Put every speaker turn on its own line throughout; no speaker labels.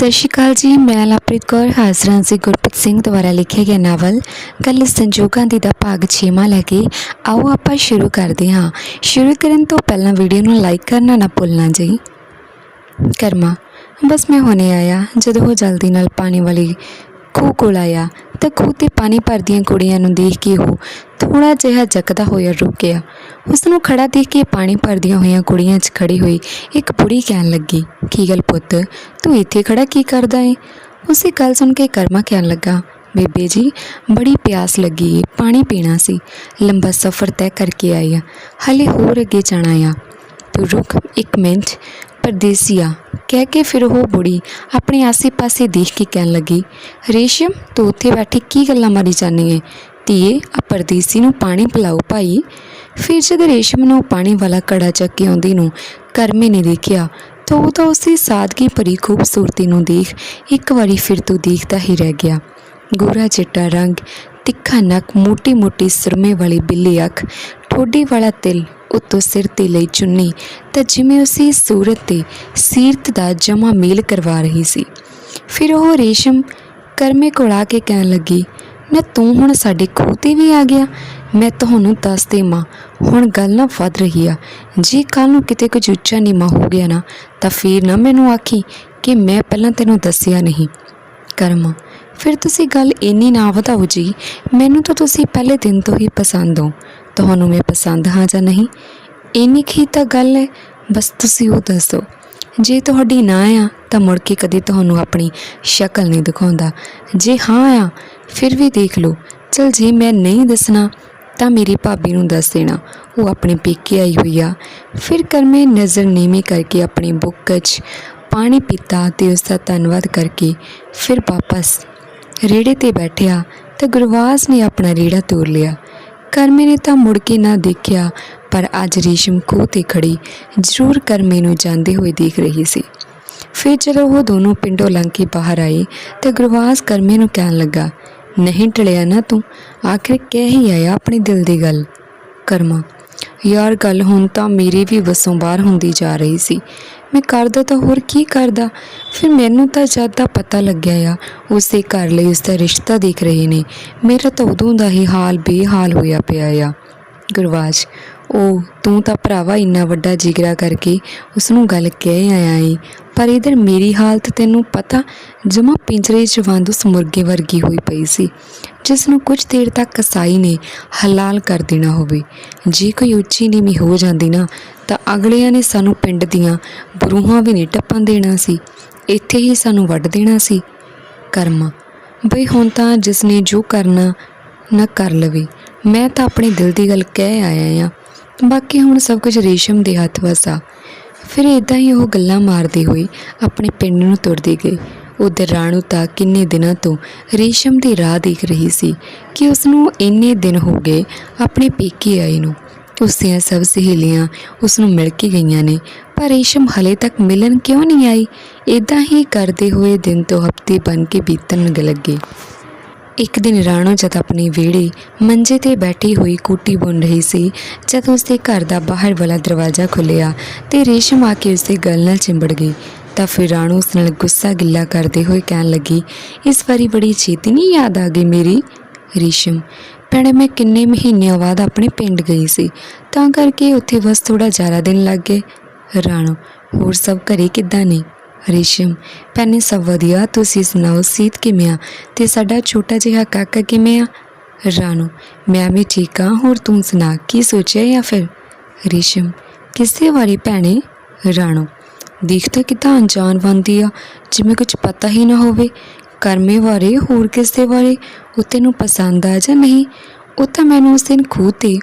ਸਤਿ ਸ਼੍ਰੀ ਅਕਾਲ ਜੀ, ਮੈਂ ਲਵਪ੍ਰੀਤ ਕੌਰ, ਹਾਜ਼ਰ ਹਾਂ ਜੀ ਗੁਰਪ੍ਰੀਤ ਸਿੰਘ ਦੁਆਰਾ ਲਿਖਿਆ ਗਿਆ ਨਾਵਲ। ਗੱਲ ਸੰਜੋਗਾਂ ਦੀ ਦਾ ਭਾਗ 6ਵਾਂ ਲੈ ਕੇ ਆਓ ਆਪਾਂ ਸ਼ੁਰੂ ਕਰਦੇ ਹਾਂ। ਸ਼ੁਰੂ ਕਰਨ ਤੋਂ ਪਹਿਲਾਂ ਵੀਡੀਓ ਨੂੰ ਲਾਈਕ ਕਰਨਾ ਨਾ ਭੁੱਲਣਾ ਜੀ। ਕਰਮਾ, ਬਸ ਮੈਂ ਹੁਣੇ ਆਇਆ, ਜਦੋਂ ਉਹ ਜਲਦੀ ਨਾਲ ਪਾਣੀ ਵਾਲੀ ਖੂਹ ਕੋਲ ਆਇਆ। ਤਾਂ ਖੂਹ ਤੇ ਪਾਣੀ ਭਰਦੀਆਂ ਕੁੜੀਆਂ ਨੂੰ ਦੇਖ ਕੇ ਉਹ ਥੋੜਾ ਜਿਹਾ ਜਕਦਾ ਹੋਇਆ ਰੁਕ ਗਿਆ। ਉਸ ਨੂੰ ਖੜਾ ਦੇਖ ਕੇ ਪਾਣੀ ਭਰਦੀਆਂ ਹੋਈਆਂ ਕੁੜੀਆਂ 'ਚ ਖੜੀ ਹੋਈ ਇੱਕ ਬੁੜੀ ਕਹਿਣ ਲੱਗੀ, ਕੀ ਗੱਲ ਪੁੱਤ, ਤੂੰ ਇੱਥੇ ਖੜਾ ਕੀ ਕਰਦਾ ਏ? ਉਸੇ ਗੱਲ ਸੁਣ ਕੇ ਕਰਮਾ ਕਹਿਣ ਲੱਗਾ, ਬੇਬੇ ਜੀ, ਬੜੀ ਪਿਆਸ ਲੱਗੀ ਏ, ਪਾਣੀ ਪੀਣਾ ਸੀ। ਲੰਬਾ ਸਫ਼ਰ ਤੈਅ ਕਰਕੇ ਆਈ ਆ, ਹਲੇ ਹੋਰ ਅੱਗੇ ਜਾਣਾ ਆ। ਤੂੰ ਰੁਕ ਇੱਕ ਮਿੰਟ ਪਰਦੇਸੀਆ ਕਹਿ ਕੇ ਫਿਰ ਉਹ ਬੁੜੀ ਆਪਣੇ ਆਸੇ-ਪਾਸੇ ਦੇਖ ਕੇ ਕਹਿਣ ਲੱਗੀ, ਰੇਸ਼ਮ, ਤੂੰ ਉੱਥੇ ਬੈਠੀ ਕੀ ਗੱਲਾਂ ਮਾਰੀ ਜਾਂਦੀ ਏ? ਧੀਏ ਆ ਪਰਦੇਸੀ ਨੂੰ ਪਾਣੀ ਪਿਲਾਓ ਭਾਈ। ਫਿਰ ਜਦ ਰੇਸ਼ਮ ਨੂੰ ਪਾਣੀ ਵਾਲਾ ਕੜਾ ਚੱਕ ਕੇ ਆਉਂਦੀ ਨੂੰ ਕਰਮੇ ਨੇ ਦੇਖਿਆ, ਤਾਂ ਉਹ ਤਾਂ ਉਸੇ ਸਾਦਗੀ ਭਰੀ ਖੂਬਸੂਰਤੀ ਨੂੰ ਦੇਖ ਇੱਕ ਵਾਰੀ ਫਿਰ ਤੋਂ ਦੇਖਦਾ ਹੀ ਰਹਿ ਗਿਆ। ਗੋਰਾ ਚਿੱਟਾ ਰੰਗ, ਤਿੱਖਾ ਨੱਕ ਮੋਟੀ ਮੋਟੀ ਸੁਰਮੇ ਵਾਲੀ ਬਿੱਲੀ ਅੱਖ, ਠੋਡੀ ਵਾਲਾ ਤਿਲ ਉੱਤੋਂ ਸਿਰ ਤੇ ਲਈ ਚੁੰਨੀ ਤਾਂ ਜਿਵੇਂ ਉਸੇ ਸੂਰਤ ਤੇ ਸੀਰਤ ਦਾ ਜਮਾ ਮੇਲ ਕਰਵਾ ਰਹੀ ਸੀ। ਫਿਰ ਉਹ ਰੇਸ਼ਮ ਕਰਮੇ ਕੋਲ ਆ ਕੇ ਕਹਿਣ ਲੱਗੀ ਨਾ ਤੂੰ ਹੁਣ ਸਾਡੇ ਖੂਹ ਤੇ ਵੀ ਆ ਗਿਆ। ਮੈਂ ਤੁਹਾਨੂੰ ਦੱਸ ਦੇਵਾਂ, ਹੁਣ ਗੱਲ ਨਾ ਵੱਧ ਰਹੀ ਆ। ਜੇ ਕੱਲ ਨੂੰ ਕਿਤੇ ਕੁਝ ਉੱਚਾ ਨੀਵਾਂ ਹੋ ਗਿਆ ਨਾ, ਤਾਂ ਫਿਰ ਨਾ ਮੈਨੂੰ ਆਖੀ ਕਿ ਮੈਂ ਪਹਿਲਾਂ ਤੈਨੂੰ ਦੱਸਿਆ ਨਹੀਂ। ਕਰਮਾ, ਫਿਰ ਤੁਸੀਂ ਗੱਲ ਇੰਨੀ ਨਾ ਵਧਾਓ ਜੀ, ਮੈਨੂੰ ਤਾਂ ਤੁਸੀਂ ਪਹਿਲੇ ਦਿਨ ਤੋਂ ਹੀ ਪਸੰਦ ਹੋ। ਤੁਹਾਨੂੰ ਮੈਂ ਪਸੰਦ ਹਾਂ ਜਾਂ ਨਹੀਂ ਇੰਨੀ ਕੀ ਤਾਂ ਗੱਲ ਹੈ, ਬਸ ਤੁਸੀਂ ਉਹ ਦੱਸ। ਦੱਸੋ ਜੇ ਤੁਹਾਡੀ ਨਾ ਆ, ਤਾਂ ਮੁੜ ਕੇ ਕਦੇ ਤੁਹਾਨੂੰ ਆਪਣੀ ਸ਼ਕਲ ਨਹੀਂ ਦਿਖਾਉਂਦਾ। ਜੇ ਹਾਂ ਆ, ਫਿਰ ਵੀ ਦੇਖ ਲਓ। ਚਲ ਜੇ ਮੈਂ ਨਹੀਂ ਦੱਸਣਾ, ਤਾਂ ਮੇਰੀ ਭਾਬੀ ਨੂੰ ਦੱਸ ਦੇਣਾ। ਉਹ ਆਪਣੇ ਪੇਕੇ ਆਈ ਹੋਈ ਆ। ਫਿਰ ਕਰਮੇ ਨਜ਼ਰ ਨੀਵੀਂ ਕਰਕੇ ਆਪਣੀ ਬੁੱਕ 'ਚ ਪਾਣੀ ਪੀਤਾ ਤੇ ਉਸ ਦਾ ਧੰਨਵਾਦ ਕਰਕੇ ਫਿਰ ਵਾਪਸ ਰੇੜੇ ਤੇ ਬੈਠਿਆ ਤਾਂ ਗੁਰਵਾਸ ਨੇ ਆਪਣਾ ਰੇੜਾ ਤੋੜ ਲਿਆ। ਕਰਮੇ ਨੇ ਤਾਂ ਮੁੜ ਕੇ ਨਾ ਦੇਖਿਆ, ਪਰ ਅੱਜ ਰੇਸ਼ਮ ਖੂਹ ਤੇ ਖੜੀ ਜ਼ਰੂਰ ਕਰਮੇ ਨੂੰ ਜਾਂਦੇ ਹੋਏ ਦੇਖ ਰਹੀ ਸੀ। ਫਿਰ ਜਦੋਂ ਉਹ ਦੋਨੋਂ ਪਿੰਡੋਂ ਲੰਘ ਕੇ ਬਾਹਰ ਆਏ ਤਾਂ ਗੁਰਵਾਸ ਕਰਮੇ ਨੂੰ ਕਹਿਣ ਲੱਗਾ, ਨਹੀਂ ਟਲਿਆ ਨਾ ਤੂੰ, ਆਖਿਰ ਕਹਿ ਹੀ ਆਇਆ ਆਪਣੇ ਦਿਲ ਦੀ ਗੱਲ, ਕਰਮਾ। ਯਾਰ ਗੱਲ ਹੁਣ ਤਾਂ ਮੇਰੀ ਵੀ ਵਸੋਂ ਬਾਹਰ ਹੁੰਦੀ ਜਾ ਰਹੀ ਸੀ। ਮੈਂ ਕਰਦਾ ਤਾਂ ਹੋਰ ਕੀ ਕਰਦਾ? ਫਿਰ ਮੈਨੂੰ ਤਾਂ ਜਦ ਦਾ ਪਤਾ ਲੱਗਿਆ ਆ, ਉਸੇ ਘਰ ਲਈ ਉਸ ਦਾ ਰਿਸ਼ਤਾ ਦੇਖ ਰਹੇ ਨੇ। ਮੇਰਾ ਤਾਂ ਉਦੋਂ ਦਾ ਹੀ ਹਾਲ ਬੇਹਾਲ ਹੋਇਆ ਪਿਆ ਆ। ਗੁਰਵਾਜ ਉਹ ਤੂੰ ਤਾਂ ਭਰਾਵਾ ਇੰਨਾ ਵੱਡਾ ਜਿਗਰਾ ਕਰਕੇ ਉਸ ਨੂੰ ਗੱਲ ਕਹਿ ਆਇਆ ਏ, ਪਰ ਇਧਰ ਮੇਰੀ ਹਾਲਤ ਤੈਨੂੰ ਪਤਾ ਜਮਾ ਪਿੰਜਰੇ 'ਚ ਬੰਦ ਉਸ ਮੁਰਗੇ ਵਰਗੀ ਹੋਈ ਪਈ ਸੀ ਜਿਸ ਨੂੰ ਕੁਝ ਦੇਰ ਤੱਕ ਕਸਾਈ ਨੇ ਹਲਾਲ ਕਰ ਦੇਣਾ ਹੋਵੇ। ਜੇ ਕੋਈ ਉੱਚੀ ਨੀਵੀਂ ਹੋ ਜਾਂਦੀ ਨਾ ਤਾਂ ਅਗਲਿਆਂ ਨੇ ਸਾਨੂੰ ਪਿੰਡ ਦੀਆਂ ਬਰੂਹਾਂ ਵੀ ਨਹੀਂ ਟੱਪਣ ਦੇਣਾ ਸੀ। ਇੱਥੇ ਹੀ ਸਾਨੂੰ ਵੱਢ ਦੇਣਾ ਸੀ। ਕਰਮਾ, ਬਈ ਹੁਣ ਤਾਂ ਜਿਸ ਨੇ ਜੋ ਕਰਨਾ ਨਾ ਕਰ ਲਵੇ। ਮੈਂ ਤਾਂ ਆਪਣੇ ਦਿਲ ਦੀ ਗੱਲ ਕਹਿ ਆਇਆ ਆ। ਬਾਕੀ ਹੁਣ ਸਭ ਕੁਝ ਰੇਸ਼ਮ ਦੇ ਹੱਥ ਵਸਾ ਫਿਰ ਇਦਾਂ ਹੀ ਉਹ ਗੱਲਾਂ ਮਾਰਦੇ ਹੋਏ ਆਪਣੇ ਪਿੰਡ ਨੂੰ ਤੁਰਦੇ ਗਏ। ਉਧਰ ਰਾਣੂ ਤਾਂ ਕਿੰਨੇ ਦਿਨਾਂ ਤੋਂ ਰੇਸ਼ਮ ਦੀ ਰਾਹ ਦੇਖ ਰਹੀ ਸੀ ਕਿ ਉਸ ਨੂੰ ਇੰਨੇ ਦਿਨ ਹੋ ਗਏ ਆਪਣੇ ਪੇਕੇ ਆਏ ਨੂੰ। ਉਸ ਦੀਆਂ ਸਭ ਸਹੇਲੀਆਂ ਉਸ ਨੂੰ ਮਿਲ ਕੇ ਗਈਆਂ ਨੇ, ਪਰ ਰੇਸ਼ਮ ਹਲੇ ਤੱਕ ਮਿਲਣ ਕਿਉਂ ਨਹੀਂ ਆਈ? ਇਦਾਂ ਹੀ ਕਰਦੇ ਹੋਏ ਦਿਨ ਤੋਂ ਹਫ਼ਤੇ ਬਣ ਕੇ ਬੀਤਣ ਲੱਗੇ ਇੱਕ ਦਿਨ ਰਾਣੋ ਜਦ ਆਪਣੇ ਵਿਹੜੇ ਮੰਜੇ ਤੇ ਬੈਠੀ ਹੋਈ ਕੂਟੀ ਬੁਣ ਰਹੀ ਸੀ, ਜਦ ਉਸਦੇ ਘਰ ਦਾ ਬਾਹਰ ਵਾਲਾ ਦਰਵਾਜ਼ਾ ਖੁੱਲਿਆ ਤੇ ਰੇਸ਼ਮ ਆ ਕੇ ਉਸਦੇ ਗਲ ਨਾਲ ਚਿੰਬੜ ਗਈ, ਤਾਂ ਫਿਰ ਰਾਣੋ ਉਸ ਨਾਲ ਗੁੱਸਾ ਗਿੱਲਾ ਕਰਦੇ ਹੋਏ ਕਹਿਣ ਲੱਗੀ, ਇਸ ਵਾਰੀ ਬੜੀ ਛੇਤੀ ਨਹੀਂ ਯਾਦ ਆ ਗਈ ਮੇਰੀ? ਰੇਸ਼ਮ ਭੈਣੇ, ਮੈਂ ਕਿੰਨੇ ਮਹੀਨਿਆਂ ਬਾਅਦ ਆਪਣੇ ਪਿੰਡ ਗਈ ਸੀ। ਤਾਂ ਕਰਕੇ ਉੱਥੇ ਬਸ ਥੋੜਾ ਜ਼ਿਆਦਾ ਦਿਨ ਲੱਗ ਗਏ। ਰਾਣੋ, ਹੋਰ ਸਭ ਘਰੇ ਕਿੱਦਾਂ ਨੇ? ਰੇਸ਼ਮ, ਭੈਣੇ, ਸਭ ਵਧੀਆ। ਤੁਸੀਂ ਸੁਣਾਓ, ਸੀਤ ਕਿਵੇਂ ਆ? ਤੇ ਸਾਡਾ ਛੋਟਾ ਜਿਹਾ ਕਾਕਾ ਕਿਵੇਂ ਆ? ਰਾਣੋ, ਮੈਂ ਵੀ ਠੀਕ ਹਾਂ। ਹੋਰ ਤੂੰ ਸੁਣਾ, ਕੀ ਸੋਚਿਆ ਜਾਂ ਫਿਰ? ਰੇਸ਼ਮ ਕਿਸੇ ਵਾਰੀ ਭੈਣੇ? ਰਾਣੋ ਦੇਖਦਾ ਕਿਤਾ ਅਣਜਾਣ ਬੰਦੀ ਆ। ਜਿਵੇਂ ਕੁਝ ਪਤਾ ਹੀ ਨਾ ਹੋਵੇ। ਕਰਮੇ ਬਾਰੇ ਹੋਰ ਕਿਸੇ ਬਾਰੇ ਉਹ ਤੈਨੂੰ ਪਸੰਦ ਆ ਜਾਂ ਨਹੀਂ, ਉਹ ਤਾਂ ਮੈਨੂੰ ਉਸ ਦਿਨ ਖੂਹ ਤੇ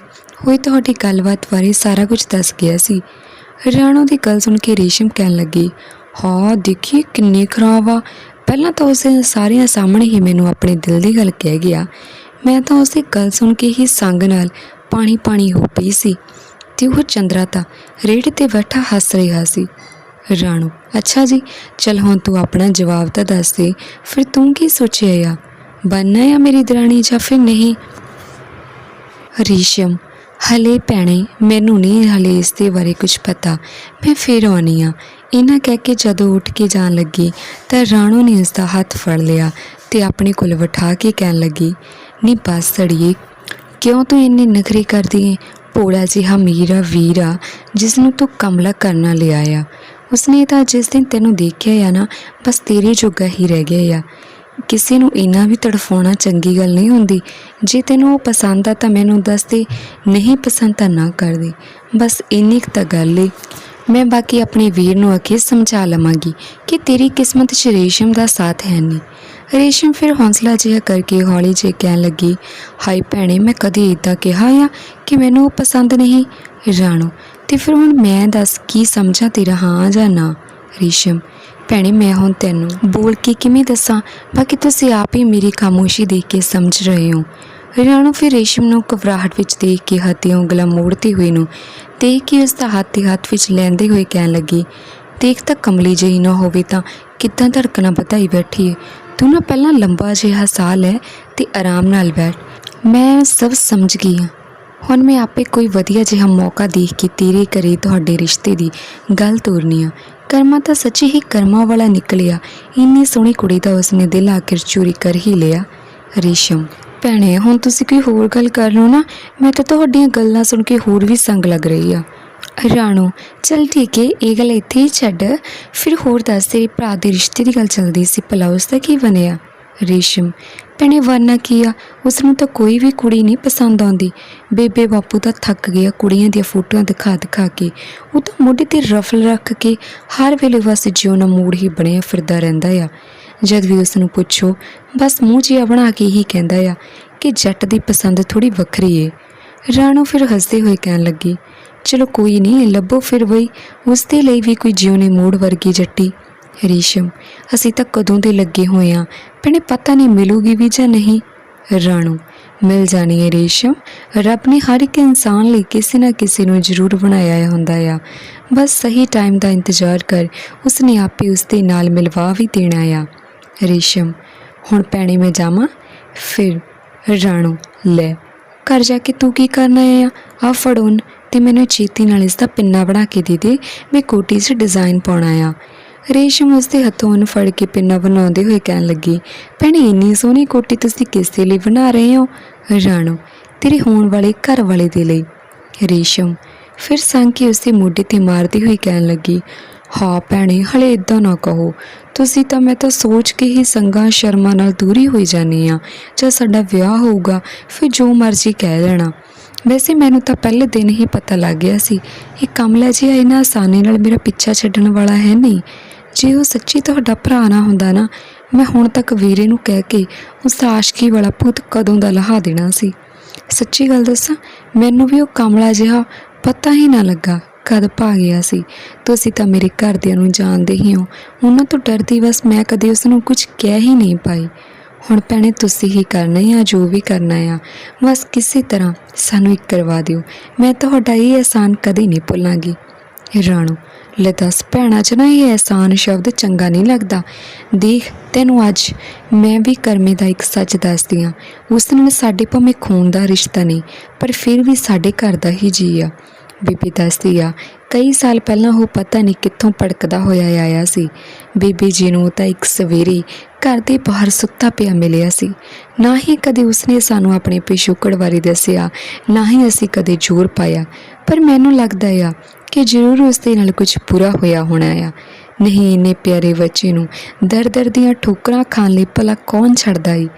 ਹੋਈ ਤੁਹਾਡੀ ਗੱਲਬਾਤ ਬਾਰੇ ਸਾਰਾ ਕੁਝ ਦੱਸ ਗਿਆ ਸੀ। ਰਾਣੋ ਦੀ ਗੱਲ ਸੁਣ ਕੇ ਰੇਸ਼ਮ ਕਹਿਣ ਲੱਗੀ, ਹਾਂ ਦੇਖੀ ਕਿੰਨੀ ਖਰਾਬ ਆ। ਪਹਿਲਾਂ ਤਾਂ ਉਸ ਦਿਨ ਸਾਰਿਆਂ ਸਾਹਮਣੇ ਹੀ ਮੈਨੂੰ ਆਪਣੇ ਦਿਲ ਦੀ ਗੱਲ ਕਹਿ ਗਿਆ। ਮੈਂ ਤਾਂ ਉਸੇ ਗੱਲ ਸੁਣ ਕੇ ਹੀ ਸੰਗ ਨਾਲ ਪਾਣੀ ਪਾਣੀ ਹੋ ਪਈ ਸੀ ਤੇ ਉਹ ਚੰਦਰਾ ਤਾਂ ਰੇੜੇ ਤੇ ਬੈਠਾ ਹੱਸ ਰਿਹਾ ਸੀ। ਰਾਣੂ, ਅੱਛਾ ਜੀ, ਚਲ ਹੁਣ ਤੂੰ ਆਪਣਾ ਜਵਾਬ ਤਾਂ ਦੱਸ ਦੇ, ਫਿਰ ਤੂੰ ਕੀ ਸੋਚਿਆ ਆ? ਬਣਨਾ ਆ ਮੇਰੀ ਦਰਾਣੀ ਜਾਂ ਫਿਰ ਨਹੀਂ? ਰੇਸ਼ਮ, ਹਲੇ ਭੈਣੇ, ਮੈਨੂੰ ਨਹੀਂ ਹਲੇ ਇਸ ਦੇ ਬਾਰੇ ਕੁਝ ਪਤਾ। ਮੈਂ ਫੇਰ ਆਉਣੀ ਆ। ਇਹਨਾਂ ਕਹਿ ਕੇ ਜਦੋਂ ਉੱਠ ਕੇ ਜਾਣ ਲੱਗੀ, ਤਾਂ ਰਾਣੂ ਨੇ ਉਸ ਦਾ ਹੱਥ ਫੜ ਲਿਆ ਤੇ ਆਪਣੇ ਕੋਲ ਬਿਠਾ ਕੇ ਕਹਿਣ ਲੱਗੀ, ਨੀ ਬਸ ਸੜੀਏ ਕਿਉਂ ਤੂੰ ਇੰਨੀ ਨਖਰੀ ਕਰਦੀ ਏ? ਭੋਲਾ ਜਿਹਾ ਮੀਰਾ ਵੀਰਾ ਜਿਸ ਨੂੰ ਤੂੰ ਕਮਲਾ ਕਰਨਾ ਲਿਆ ਆ। ਉਸਨੇ ਤਾਂ ਜਿਸ ਦਿਨ ਤੈਨੂੰ ਦੇਖਿਆ ਆ ਨਾ, ਬਸ ਤੇਰੇ ਜੋਗਾ ਹੀ ਰਹਿ ਗਿਆ ਆ। ਕਿਸੇ ਨੂੰ ਇੰਨਾ ਵੀ ਤੜਫਾਉਣਾ ਚੰਗੀ ਗੱਲ ਨਹੀਂ ਹੁੰਦੀ। ਜੇ ਤੈਨੂੰ ਉਹ ਪਸੰਦ ਆ ਤਾਂ ਮੈਨੂੰ ਦੱਸ ਦੇ, ਨਹੀਂ ਪਸੰਦ ਤਾਂ ਨਾ ਕਰ ਦੇ। ਬਸ ਇੰਨੀ ਕੁ ਤਾਂ ਗੱਲ ਏ। ਮੈਂ ਬਾਕੀ ਆਪਣੇ ਵੀਰ ਨੂੰ ਅੱਗੇ ਸਮਝਾ ਲਵਾਂਗੀ ਕਿ ਤੇਰੀ ਕਿਸਮਤ 'ਚ ਰੇਸ਼ਮ ਦਾ ਸਾਥ ਹੈ ਨਹੀਂ। ਰੇਸ਼ਮ ਫਿਰ ਹੌਸਲਾ ਜਿਹਾ ਕਰਕੇ ਹੌਲੀ ਜਿਹੀ ਕਹਿਣ ਲੱਗੀ ਹਾਈ ਭੈਣੇ, ਮੈਂ ਕਦੇ ਇਦਾਂ ਕਿਹਾ ਆ ਕਿ ਮੈਨੂੰ ਉਹ ਪਸੰਦ ਨਹੀਂ? ਰਾਣੋ ਤੇ ਫਿਰ ਹੁਣ ਮੈਂ ਦੱਸ ਕੀ ਸਮਝਾਂ ਤੇਰਾ ਹਾਂ ਜਾਂ ਨਾ, ਰੇਸ਼ਮ? ਭੈਣੇ, ਮੈਂ ਹੁਣ ਤੈਨੂੰ ਬੋਲ ਕੇ ਕਿਵੇਂ ਦੱਸਾਂ? ਬਾਕੀ ਤੁਸੀਂ ਆਪ ਹੀ ਮੇਰੀ ਖਾਮੋਸ਼ੀ ਦੇਖ ਕੇ ਸਮਝ ਰਹੇ ਹੋ। ਰਾਣੋ ਫਿਰ ਰੇਸ਼ਮ ਨੂੰ ਘਬਰਾਹਟ ਵਿੱਚ ਦੇਖ ਕੇ ਹੱਥੀਂ ਉਂਗਲਾਂ ਮੋੜਤੀ ਹੋਈ ਨੂੰ ਦੇਖ ਕੇ ਉਸ ਦਾ ਹੱਥ ਹੱਥ ਵਿੱਚ ਲੈਂਦੇ ਹੋਏ ਕਹਿਣ ਲੱਗੀ, ਦੇਖ ਤਾਂ ਕਮਲੀ ਜਿਹੀ ਨਾ ਹੋਵੇ ਤਾਂ ਕਿੱਦਾਂ ਧੜਕਣਾ ਵਧਾਈ ਬੈਠੀ ਏ? ਤੂੰ ਨਾ ਪਹਿਲਾਂ ਲੰਬਾ ਜਿਹਾ ਸਾਹ ਲੈ ਤੇ ਆਰਾਮ ਨਾਲ ਬੈਠ। ਮੈਂ ਸਭ ਸਮਝ ਗਈ ਹਾਂ। ਹੁਣ ਮੈਂ ਆਪੇ ਕੋਈ ਵਧੀਆ ਜਿਹਾ ਮੌਕਾ ਦੇਖ ਕੇ ਤੇਰੇ ਘਰੇ ਤੁਹਾਡੇ ਰਿਸ਼ਤੇ ਦੀ ਗੱਲ ਤੋਰਨੀ ਆ। ਕਰਮਾ ਤਾਂ ਸੱਚੀ ਹੀ ਕਰਮਾ ਵਾਲਾ ਨਿਕਲਿਆ। ਇੰਨੀ ਸੋਹਣੀ ਕੁੜੀ ਦਾ ਉਸਨੇ ਦਿਲ ਆਖਿਰ ਚੋਰੀ ਕਰ ਹੀ ਲਿਆ। ਰੇਸ਼ਮ, ਭੈਣੇ, ਹੁਣ ਤੁਸੀਂ ਕੋਈ ਹੋਰ ਗੱਲ ਕਰ ਲਓ ਨਾ, ਮੈਂ ਤਾਂ ਤੁਹਾਡੀਆਂ ਗੱਲਾਂ ਸੁਣ ਕੇ ਹੋਰ ਵੀ ਸੰਗ ਲੱਗ ਰਹੀ ਆ। ਰਾਣੋ, ਚਲ ਠੀਕ ਏ, ਇਹ ਗੱਲ ਇੱਥੇ ਹੀ ਛੱਡ। ਫਿਰ ਹੋਰ ਦੱਸ, ਤੇਰੇ ਭਰਾ ਦੇ ਰਿਸ਼ਤੇ ਦੀ ਗੱਲ ਚੱਲਦੀ ਸੀ, ਭਲਾ ਉਸ ਦਾ ਕੀ ਬਣਿਆ? ਰੇਸ਼ਮ ਭੈਣੇ, ਵਰਨਾ ਕੀ ਆ? ਉਸ ਨੂੰ ਤਾਂ ਕੋਈ ਵੀ ਕੁੜੀ ਨਹੀਂ ਪਸੰਦ ਆਉਂਦੀ। ਬੇਬੇ ਬਾਪੂ ਤਾਂ ਥੱਕ ਗਿਆ ਕੁੜੀਆਂ ਦੀਆਂ ਫੋਟੋਆਂ ਦਿਖਾ ਦਿਖਾ ਕੇ। ਉਹ ਤਾਂ ਮੋਢੇ ਤੇ ਰਫਲ ਰੱਖ ਕੇ ਹਰ ਵੇਲੇ ਬਸ ਜਿਉਣਾ ਮੂਡ ਹੀ ਬਣਿਆ ਫਿਰਦਾ ਰਹਿੰਦਾ ਆ। ਜਦ ਵੀ ਉਸ ਨੂੰ ਪੁੱਛੋ, ਬਸ ਮੂੰਹ ਜਿਹਾ ਬਣਾ ਕੇ ਹੀ ਕਹਿੰਦਾ ਆ ਕਿ ਜੱਟ ਦੀ ਪਸੰਦ ਥੋੜੀ ਵੱਖਰੀ ਏ। ਰਾਣੋ ਫਿਰ ਹੱਸਦੇ ਹੋਏ ਕਹਿਣ ਲੱਗੀ, ਚਲੋ ਕੋਈ ਨਹੀਂ, ਲੱਭੋ ਫਿਰ ਬਈ। ਉਸ ਦੇ ਲਈ ਵੀ ਕੋਈ ਜਿਉਣੇ ਮੋੜ ਵਰਗੀ ਜੱਟੀ। ਰੇਸ਼ਮ ਅਸੀਂ ਤਾਂ ਕਦੋਂ ਦੇ ਲੱਗੇ ਹੋਏ ਆ? ਭੈਣੇ ਪਤਾ ਨਹੀਂ ਮਿਲੂਗੀ ਵੀ ਜਾਂ ਨਹੀਂ। ਰਾਣੂ, ਮਿਲ ਜਾਣੀ ਹੈ ਰੇਸ਼ਮ। ਰੱਬ ਨੇ ਹਰ ਇੱਕ ਇਨਸਾਨ ਲਈ ਕਿਸੇ ਨਾ ਕਿਸੇ ਨੂੰ ਜ਼ਰੂਰ ਬਣਾਇਆ ਹੁੰਦਾ ਆ। ਬਸ ਸਹੀ ਟਾਈਮ ਦਾ ਇੰਤਜ਼ਾਰ ਕਰ, ਉਸਨੇ ਆਪੇ ਉਸ ਦੇ ਨਾਲ ਮਿਲਵਾ ਵੀ ਦੇਣਾ ਆ। ਰੇਸ਼ਮ, ਹੁਣ ਭੈਣੇ ਮੈਂ ਜਾਵਾਂ? ਫਿਰ, ਰਾਣੂ, ਲੈ, ਘਰ ਜਾ ਕੇ ਤੂੰ ਕੀ ਕਰਨਾ ਆ? ਆ ਫੜੋਨ ਤੇ ਮੈਨੂੰ ਚੇਤੀ ਨਾਲ ਇਸ ਦਾ ਪਿੰਨਾ ਬਣਾ ਕੇ ਦੇ ਦੇ। ਮੈਂ ਕੋਟੀ 'ਚ ਡਿਜ਼ਾਈਨ ਪਾਉਣਾ ਆ। ਰੇਸ਼ਮ ਉਸਦੇ ਹੱਥੋਂ ਉਹਨੂੰ ਫੜ ਕੇ ਪਿੰਨਾ ਬਣਾਉਂਦੇ ਹੋਏ ਕਹਿਣ ਲੱਗੀ, ਭੈਣੇ, ਇੰਨੀ ਸੋਹਣੀ ਕੋਟੀ ਤੁਸੀਂ ਕਿਸ ਦੇ ਲਈ ਬਣਾ ਰਹੇ ਹੋ? ਰਾਣੋ, ਤੇਰੇ ਹੋਣ ਵਾਲੇ ਘਰ ਵਾਲੇ ਦੇ ਲਈ। ਰੇਸ਼ਮ ਫਿਰ ਸੰਗ ਕੇ ਉਸ ਮੋਢੇ ਤੇ ਮਾਰਦੀ ਹੋਈ ਕਹਿਣ ਲੱਗੀ, ਹਾਂ ਭੈਣੇ, ਹਲੇ ਇਦਾਂ ਨਾ ਕਹੋ। ਤੁਸੀਂ ਤਾਂ ਮੈਂ ਤਾਂ ਸੋਚ ਕੇ ਹੀ ਸੰਗਾ ਸ਼ਰਮਾ ਨਾਲ ਦੂਰੀ ਹੋਈ ਜਾਨੀ ਆ। ਜਦ ਸਾਡਾ ਵਿਆਹ ਹੋਊਗਾ, ਫਿਰ ਜੋ ਮਰਜ਼ੀ ਕਹਿ ਲੈਣਾ। ਵੈਸੇ ਮੈਨੂੰ ਤਾਂ ਪਹਿਲੇ ਦਿਨ ਹੀ ਪਤਾ ਲੱਗ ਗਿਆ ਸੀ, ਇਹ ਕਮਲਾ ਜੀ ਇੰਨਾ ਆਸਾਨੀ ਨਾਲ ਮੇਰਾ ਪਿੱਛਾ ਛੱਡਣ ਵਾਲਾ ਹੈ ਨਹੀਂ। ਜੇ ਉਹ ਸੱਚੀ ਤੁਹਾਡਾ ਭਰਾ ਨਾ ਹੁੰਦਾ ਨਾ, ਮੈਂ ਹੁਣ ਤੱਕ ਵੀਰੇ ਨੂੰ ਕਹਿ ਕੇ ਉਸ ਦਾ ਆਸ਼ਕੀ ਵਾਲਾ ਪੁੱਤ ਕਦੋਂ ਦਾ ਲਹਾ ਦੇਣਾ ਸੀ? ਸੱਚੀ ਗੱਲ ਦੱਸਾਂ, ਮੈਨੂੰ ਵੀ ਉਹ ਕਮਲਾ ਜਿਹਾ ਪਤਾ ਹੀ ਨਾ ਲੱਗਾ ਕਦ ਭਾ ਗਿਆ ਸੀ। ਤੁਸੀਂ ਤਾਂ ਮੇਰੇ ਘਰਦਿਆਂ ਨੂੰ ਜਾਣਦੇ ਹੀ ਹੋ। ਉਹਨਾਂ ਤੋਂ ਡਰਦੀ ਬਸ ਮੈਂ ਕਦੇ ਉਸ ਨੂੰ ਕੁਝ ਕਹਿ ਹੀ ਨਹੀਂ ਪਾਈ। ਹੁਣ ਭੈਣੇ ਤੁਸੀਂ ਹੀ ਕਰਨਾ ਆ, ਜੋ ਵੀ ਕਰਨਾ ਆ। ਬਸ ਕਿਸੇ ਤਰ੍ਹਾਂ ਸਾਨੂੰ ਇੱਕ ਕਰਵਾ ਦਿਓ। ਮੈਂ ਤੁਹਾਡਾ ਇਹ ਅਹਿਸਾਨ ਕਦੇ ਨਹੀਂ ਭੁੱਲਾਂਗੀ। ਰਾਣੋ ਲੈ ਦੱਸ, ਭੈਣਾਂ 'ਚ ਨਾ ਇਹ ਅਹਿਸਾਨ ਸ਼ਬਦ ਚੰਗਾ ਨਹੀਂ ਲੱਗਦਾ। ਦੇਖ, ਤੈਨੂੰ ਅੱਜ ਮੈਂ ਵੀ ਕਰਮੇ ਦਾ ਇੱਕ ਸੱਚ ਦੱਸਦੀ ਹਾਂ ਉਸ ਨਾਲ ਸਾਡੇ ਭਾਵੇਂ ਖੂਨ ਦਾ ਰਿਸ਼ਤਾ ਨਹੀਂ, ਪਰ ਫਿਰ ਵੀ ਸਾਡੇ ਘਰ ਦਾ ਹੀ ਜੀ ਆ। ਬੀਬੀ ਦੱਸਦੀ ਆ, ਕਈ ਸਾਲ ਪਹਿਲਾਂ ਉਹ ਪਤਾ ਨਹੀਂ ਕਿੱਥੋਂ ਭੜਕਦਾ ਹੋਇਆ ਆਇਆ ਸੀ। ਬੀਬੀ ਜੀ ਨੂੰ ਤਾਂ ਇੱਕ ਸਵੇਰੇ ਘਰ ਦੇ ਬਾਹਰ ਸੁੱਤਾ ਪਿਆ ਮਿਲਿਆ ਸੀ। ਨਾ ਹੀ ਕਦੇ ਉਸਨੇ ਸਾਨੂੰ ਆਪਣੇ ਪਿਛੋਕੜ ਬਾਰੇ ਦੱਸਿਆ, ਨਾ ਹੀ ਅਸੀਂ ਕਦੇ ਜ਼ੋਰ ਪਾਇਆ। ਪਰ ਮੈਨੂੰ ਲੱਗਦਾ ਆ ਕਿ ਜ਼ਰੂਰ ਉਸ ਦੇ ਨਾਲ ਕੁਝ ਬੁਰਾ ਹੋਇਆ ਹੋਣਾ ਆ। ਨਹੀਂ, ਇੰਨੇ ਪਿਆਰੇ ਬੱਚੇ ਨੂੰ ਦਰ ਦਰ ਦੀਆਂ ਠੋਕਰਾਂ ਖਾਣ ਲਈ ਭਲਾ ਕੌਣ ਛੱਡਦਾ ਈ?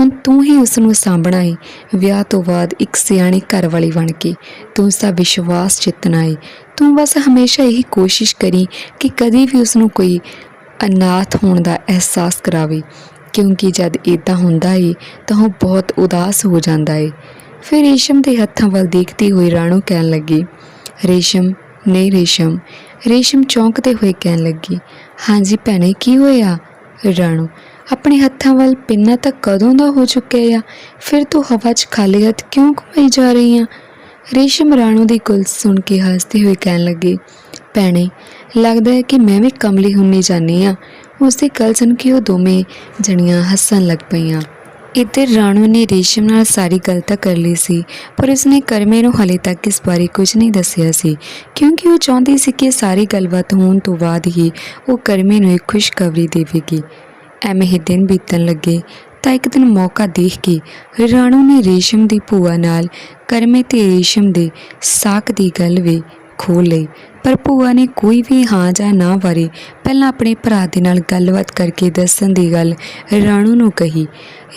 ਹੁਣ ਤੂੰ ਹੀ ਉਸ ਨੂੰ ਸਾਂਭਣਾ ਏ ਵਿਆਹ ਤੋਂ ਬਾਅਦ ਇੱਕ ਸਿਆਣੀ ਘਰ ਵਾਲੀ ਬਣ ਕੇ ਤੂੰ ਉਸ ਦਾ ਵਿਸ਼ਵਾਸ ਜਿੱਤਣਾ ਏ ਤੂੰ ਬਸ ਹਮੇਸ਼ਾ ਇਹੀ ਕੋਸ਼ਿਸ਼ ਕਰੀ ਕਿ ਕਦੀ ਵੀ ਉਸ ਨੂੰ ਕੋਈ ਅਨਾਥ ਹੋਣ ਦਾ ਅਹਿਸਾਸ ਕਰਾਵੇ। ਕਿਉਂਕਿ ਜਦ ਇਦਾਂ ਹੁੰਦਾ ਏ ਤਾਂ ਉਹ ਬਹੁਤ ਉਦਾਸ ਹੋ ਜਾਂਦਾ ਏ। ਫਿਰ ਰੇਸ਼ਮ ਦੇ ਹੱਥਾਂ ਵੱਲ ਦੇਖਦੀ ਹੋਈ ਰਾਣੋ ਕਹਿਣ ਲੱਗੀ, ਰੇਸ਼ਮ ਨਹੀਂ, ਰੇਸ਼ਮ। ਰੇਸ਼ਮ ਚੌਂਕਦੇ ਹੋਏ ਕਹਿਣ ਲੱਗੀ, ਹਾਂਜੀ ਭੈਣੇ, ਕੀ ਹੋਇਆ? ਰਾਣੋ, ਆਪਣੇ ਹੱਥਾਂ ਵੱਲ ਪਿੰਨਾ ਤਾਂ ਕਦੋਂ ਦਾ ਹੋ ਚੁੱਕਿਆ ਆ? ਫਿਰ ਤੂੰ ਹਵਾ 'ਚ ਖਾਲੀ ਹੱਥ ਕਿਉਂ ਘੁਮਾਈ ਜਾ ਰਹੀ ਆ? ਰੇਸ਼ਮ ਰਾਣੋ ਦੀ ਗੱਲ ਸੁਣ ਕੇ ਹੱਸਦੇ ਹੋਏ ਕਹਿਣ ਲੱਗੀ, ਭੈਣੇ, ਲੱਗਦਾ ਹੈ ਕਿ ਮੈਂ ਵੀ ਕਮਲੀ ਹੁੰਨੀ ਜਾਨੀ ਆ। ਉਸ ਦੀ ਗੱਲ ਸੁਣ ਕੇ ਉਹ ਦੋਵੇਂ ਜਣੀਆਂ ਹੱਸਣ ਲੱਗ ਪਈਆਂ। ਇੱਧਰ ਰਾਣੂ ਨੇ ਰੇਸ਼ਮ ਨਾਲ ਸਾਰੀ ਗੱਲ ਤਾਂ ਕਰ ਲਈ ਸੀ, ਪਰ ਉਸਨੇ ਕਰਮੇ ਨੂੰ ਹਲੇ ਤੱਕ ਇਸ ਬਾਰੇ ਕੁਝ ਨਹੀਂ ਦੱਸਿਆ ਸੀ, ਕਿਉਂਕਿ ਉਹ ਚਾਹੁੰਦੀ ਸੀ ਕਿ ਸਾਰੀ ਗੱਲਬਾਤ ਹੋਣ ਤੋਂ ਬਾਅਦ ਹੀ ਉਹ ਕਰਮੇ ਨੂੰ ਇੱਕ ਖੁਸ਼ਖਬਰੀ ਦੇਵੇਗੀ। ਐਵੇਂ ਹੀ ਦਿਨ ਬੀਤਣ ਲੱਗੇ, ਤਾਂ ਇੱਕ ਦਿਨ ਮੌਕਾ ਦੇਖ ਕੇ ਰਾਣੂ ਨੇ ਰੇਸ਼ਮ ਦੀ ਭੂਆ ਨਾਲ ਕਰਮੇ ਤੇ ਰੇਸ਼ਮ ਦੇ ਸਾਕ ਦੀ ਗੱਲ ਵੀ ਖੋਲ ਲਈ। ਪਰ ਭੂਆ ਨੇ ਕੋਈ ਵੀ ਹਾਂ ਜਾਂ ਨਾ ਬਾਰੇ ਪਹਿਲਾਂ ਆਪਣੇ ਭਰਾ ਦੇ ਨਾਲ ਗੱਲਬਾਤ ਕਰਕੇ ਦੱਸਣ ਦੀ ਗੱਲ ਰਾਣੂ ਨੂੰ ਕਹੀ।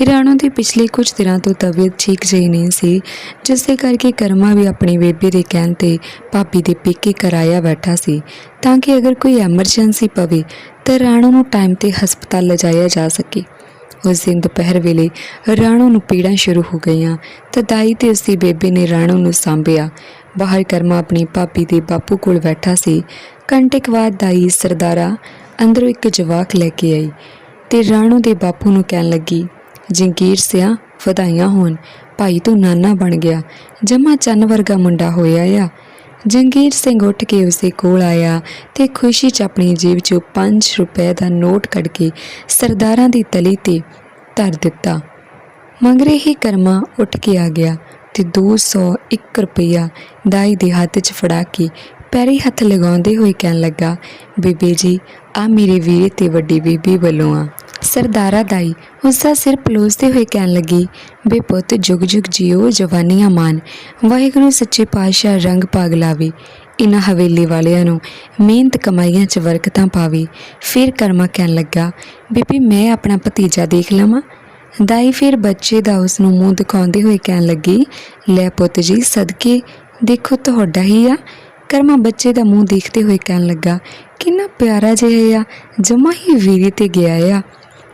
ਰਾਣੂ ਦੀ ਪਿਛਲੇ ਕੁਝ ਦਿਨਾਂ ਤੋਂ ਤਬੀਅਤ ਠੀਕ ਜਿਹੀ ਨਹੀਂ ਸੀ ਜਿਸ ਦੇ ਕਰਕੇ ਕਰਮਾ ਵੀ ਆਪਣੀ ਬੇਬੇ ਦੇ ਕਹਿਣ ਤੇ ਭਾਬੀ ਦੇ ਪੇਕੇ ਕਰਾਇਆ ਬੈਠਾ ਸੀ। ਤਾਂ ਕਿ ਅਗਰ ਕੋਈ ਐਮਰਜੈਂਸੀ ਪਵੇ, ਤਾਂ ਰਾਣੂ ਨੂੰ ਟਾਈਮ ਤੇ ਹਸਪਤਾਲ ਲਿਜਾਇਆ ਜਾ ਸਕੇ। ਉਸ ਦਿਨ ਦੁਪਹਿਰ ਵੇਲੇ ਰਾਣੂ ਨੂੰ ਪੀੜਾਂ ਸ਼ੁਰੂ ਹੋ ਗਈਆਂ, ਤਾਂ ਦਾਈ ਤੇ ਉਸਦੀ ਬੇਬੇ ਨੇ ਰਾਣੂ ਨੂੰ ਸਾਂਭਿਆ। ਬਾਹਰ ਕਰਮਾ ਆਪਣੀ ਭਾਬੀ ਦੇ ਬਾਪੂ ਕੋਲ ਬੈਠਾ ਸੀ। ਘੰਟੇ ਕੁ ਬਾਅਦ ਦਾਈ ਸਰਦਾਰਾ ਅੰਦਰੋਂ ਇੱਕ ਜਵਾਕ ਲੈ ਕੇ ਆਈ ਤੇ ਰਾਣੂ ਦੇ ਬਾਪੂ ਨੂੰ ਕਹਿਣ ਲੱਗੀ, ਜੰਗੀਰ ਸਿਆ, ਵਧਾਈਆਂ ਹੋਣ। ਭਾਈ ਤੂੰ ਨਾਨਾ ਬਣ ਗਿਆ। ਜਮਾ ਚੰਨ ਵਰਗਾ ਮੁੰਡਾ ਹੋਇਆ ਆ। ਜੰਗੀਰ ਸਿੰਘ ਉੱਠ ਕੇ ਉਸੇ ਕੋਲ ਆਇਆ ਤੇ ਖੁਸ਼ੀ 'ਚ ਆਪਣੀ ਜੇਬ 'ਚੋਂ 5 ਰੁਪਏ ਦਾ ਨੋਟ ਕੱਢ ਕੇ ਸਰਦਾਰਾਂ ਦੀ ਤਲੀ ਤੇ ਧਰ ਦਿੱਤਾ। ਮੰਗਰੇ ਹੀ ਕਰਮਾ ਉੱਠ ਕੇ ਆ ਗਿਆ। ਤੇ 201 ਰੁਪਇਆ ਦਾਈ ਦੇ ਹੱਥ 'ਚ ਫੜਾ ਕੇ ਪੈਰੀ ਹੱਥ ਲਗਾਉਂਦੇ ਹੋਏ ਕਹਿਣ ਲੱਗਾ, ਬੀਬੀ ਜੀ, ਆ ਮੇਰੇ ਵੀਰੇ ਤੇ ਵੱਡੀ ਬੀਬੀ ਵੱਲੋਂ ਆ। ਸਰਦਾਰਾ ਦਾਈ ਉਸ ਦਾ ਸਿਰ ਪਲੋਸਦੇ ਹੋਏ ਕਹਿਣ ਲੱਗੀ, ਬੇ ਪੁੱਤ, ਜੁਗ ਜੁਗ ਜਿਓ, ਜਵਾਨੀਆਂ ਮਾਨ। ਵਾਹਿਗੁਰੂ ਸੱਚੇ ਪਾਤਸ਼ਾਹ ਰੰਗ ਪਾਗ ਲਾਵੇ। ਇਨ੍ਹਾਂ ਹਵੇਲੀ ਵਾਲਿਆਂ ਨੂੰ ਮਿਹਨਤ ਕਮਾਈਆਂ 'ਚ ਬਰਕਤਾਂ ਪਾਵੇ। ਫਿਰ ਕਰਮਾ ਕਹਿਣ ਲੱਗਾ, ਬੀਬੀ, ਮੈਂ ਆਪਣਾ ਭਤੀਜਾ ਦੇਖ ਲਵਾਂ? ਦਾਈ ਫਿਰ ਬੱਚੇ ਦਾ ਉਸ ਨੂੰ ਮੂੰਹ ਦਿਖਾਉਂਦੇ ਹੋਏ ਕਹਿਣ ਲੱਗੀ, ਲੈ ਪੁੱਤ ਜੀ, ਸਦਕੇ ਦੇਖੋ ਤੁਹਾਡਾ ਹੀ ਆ। ਕਰਮਾ ਬੱਚੇ ਦਾ ਮੂੰਹ ਦੇਖਦੇ ਹੋਏ ਕਹਿਣ ਲੱਗਾ, ਕਿੰਨਾ ਪਿਆਰਾ ਜਿਹਾ ਆ, ਜਮਾ ਹੀ ਵੀਰੇ ਤੇ ਗਿਆ ਆ।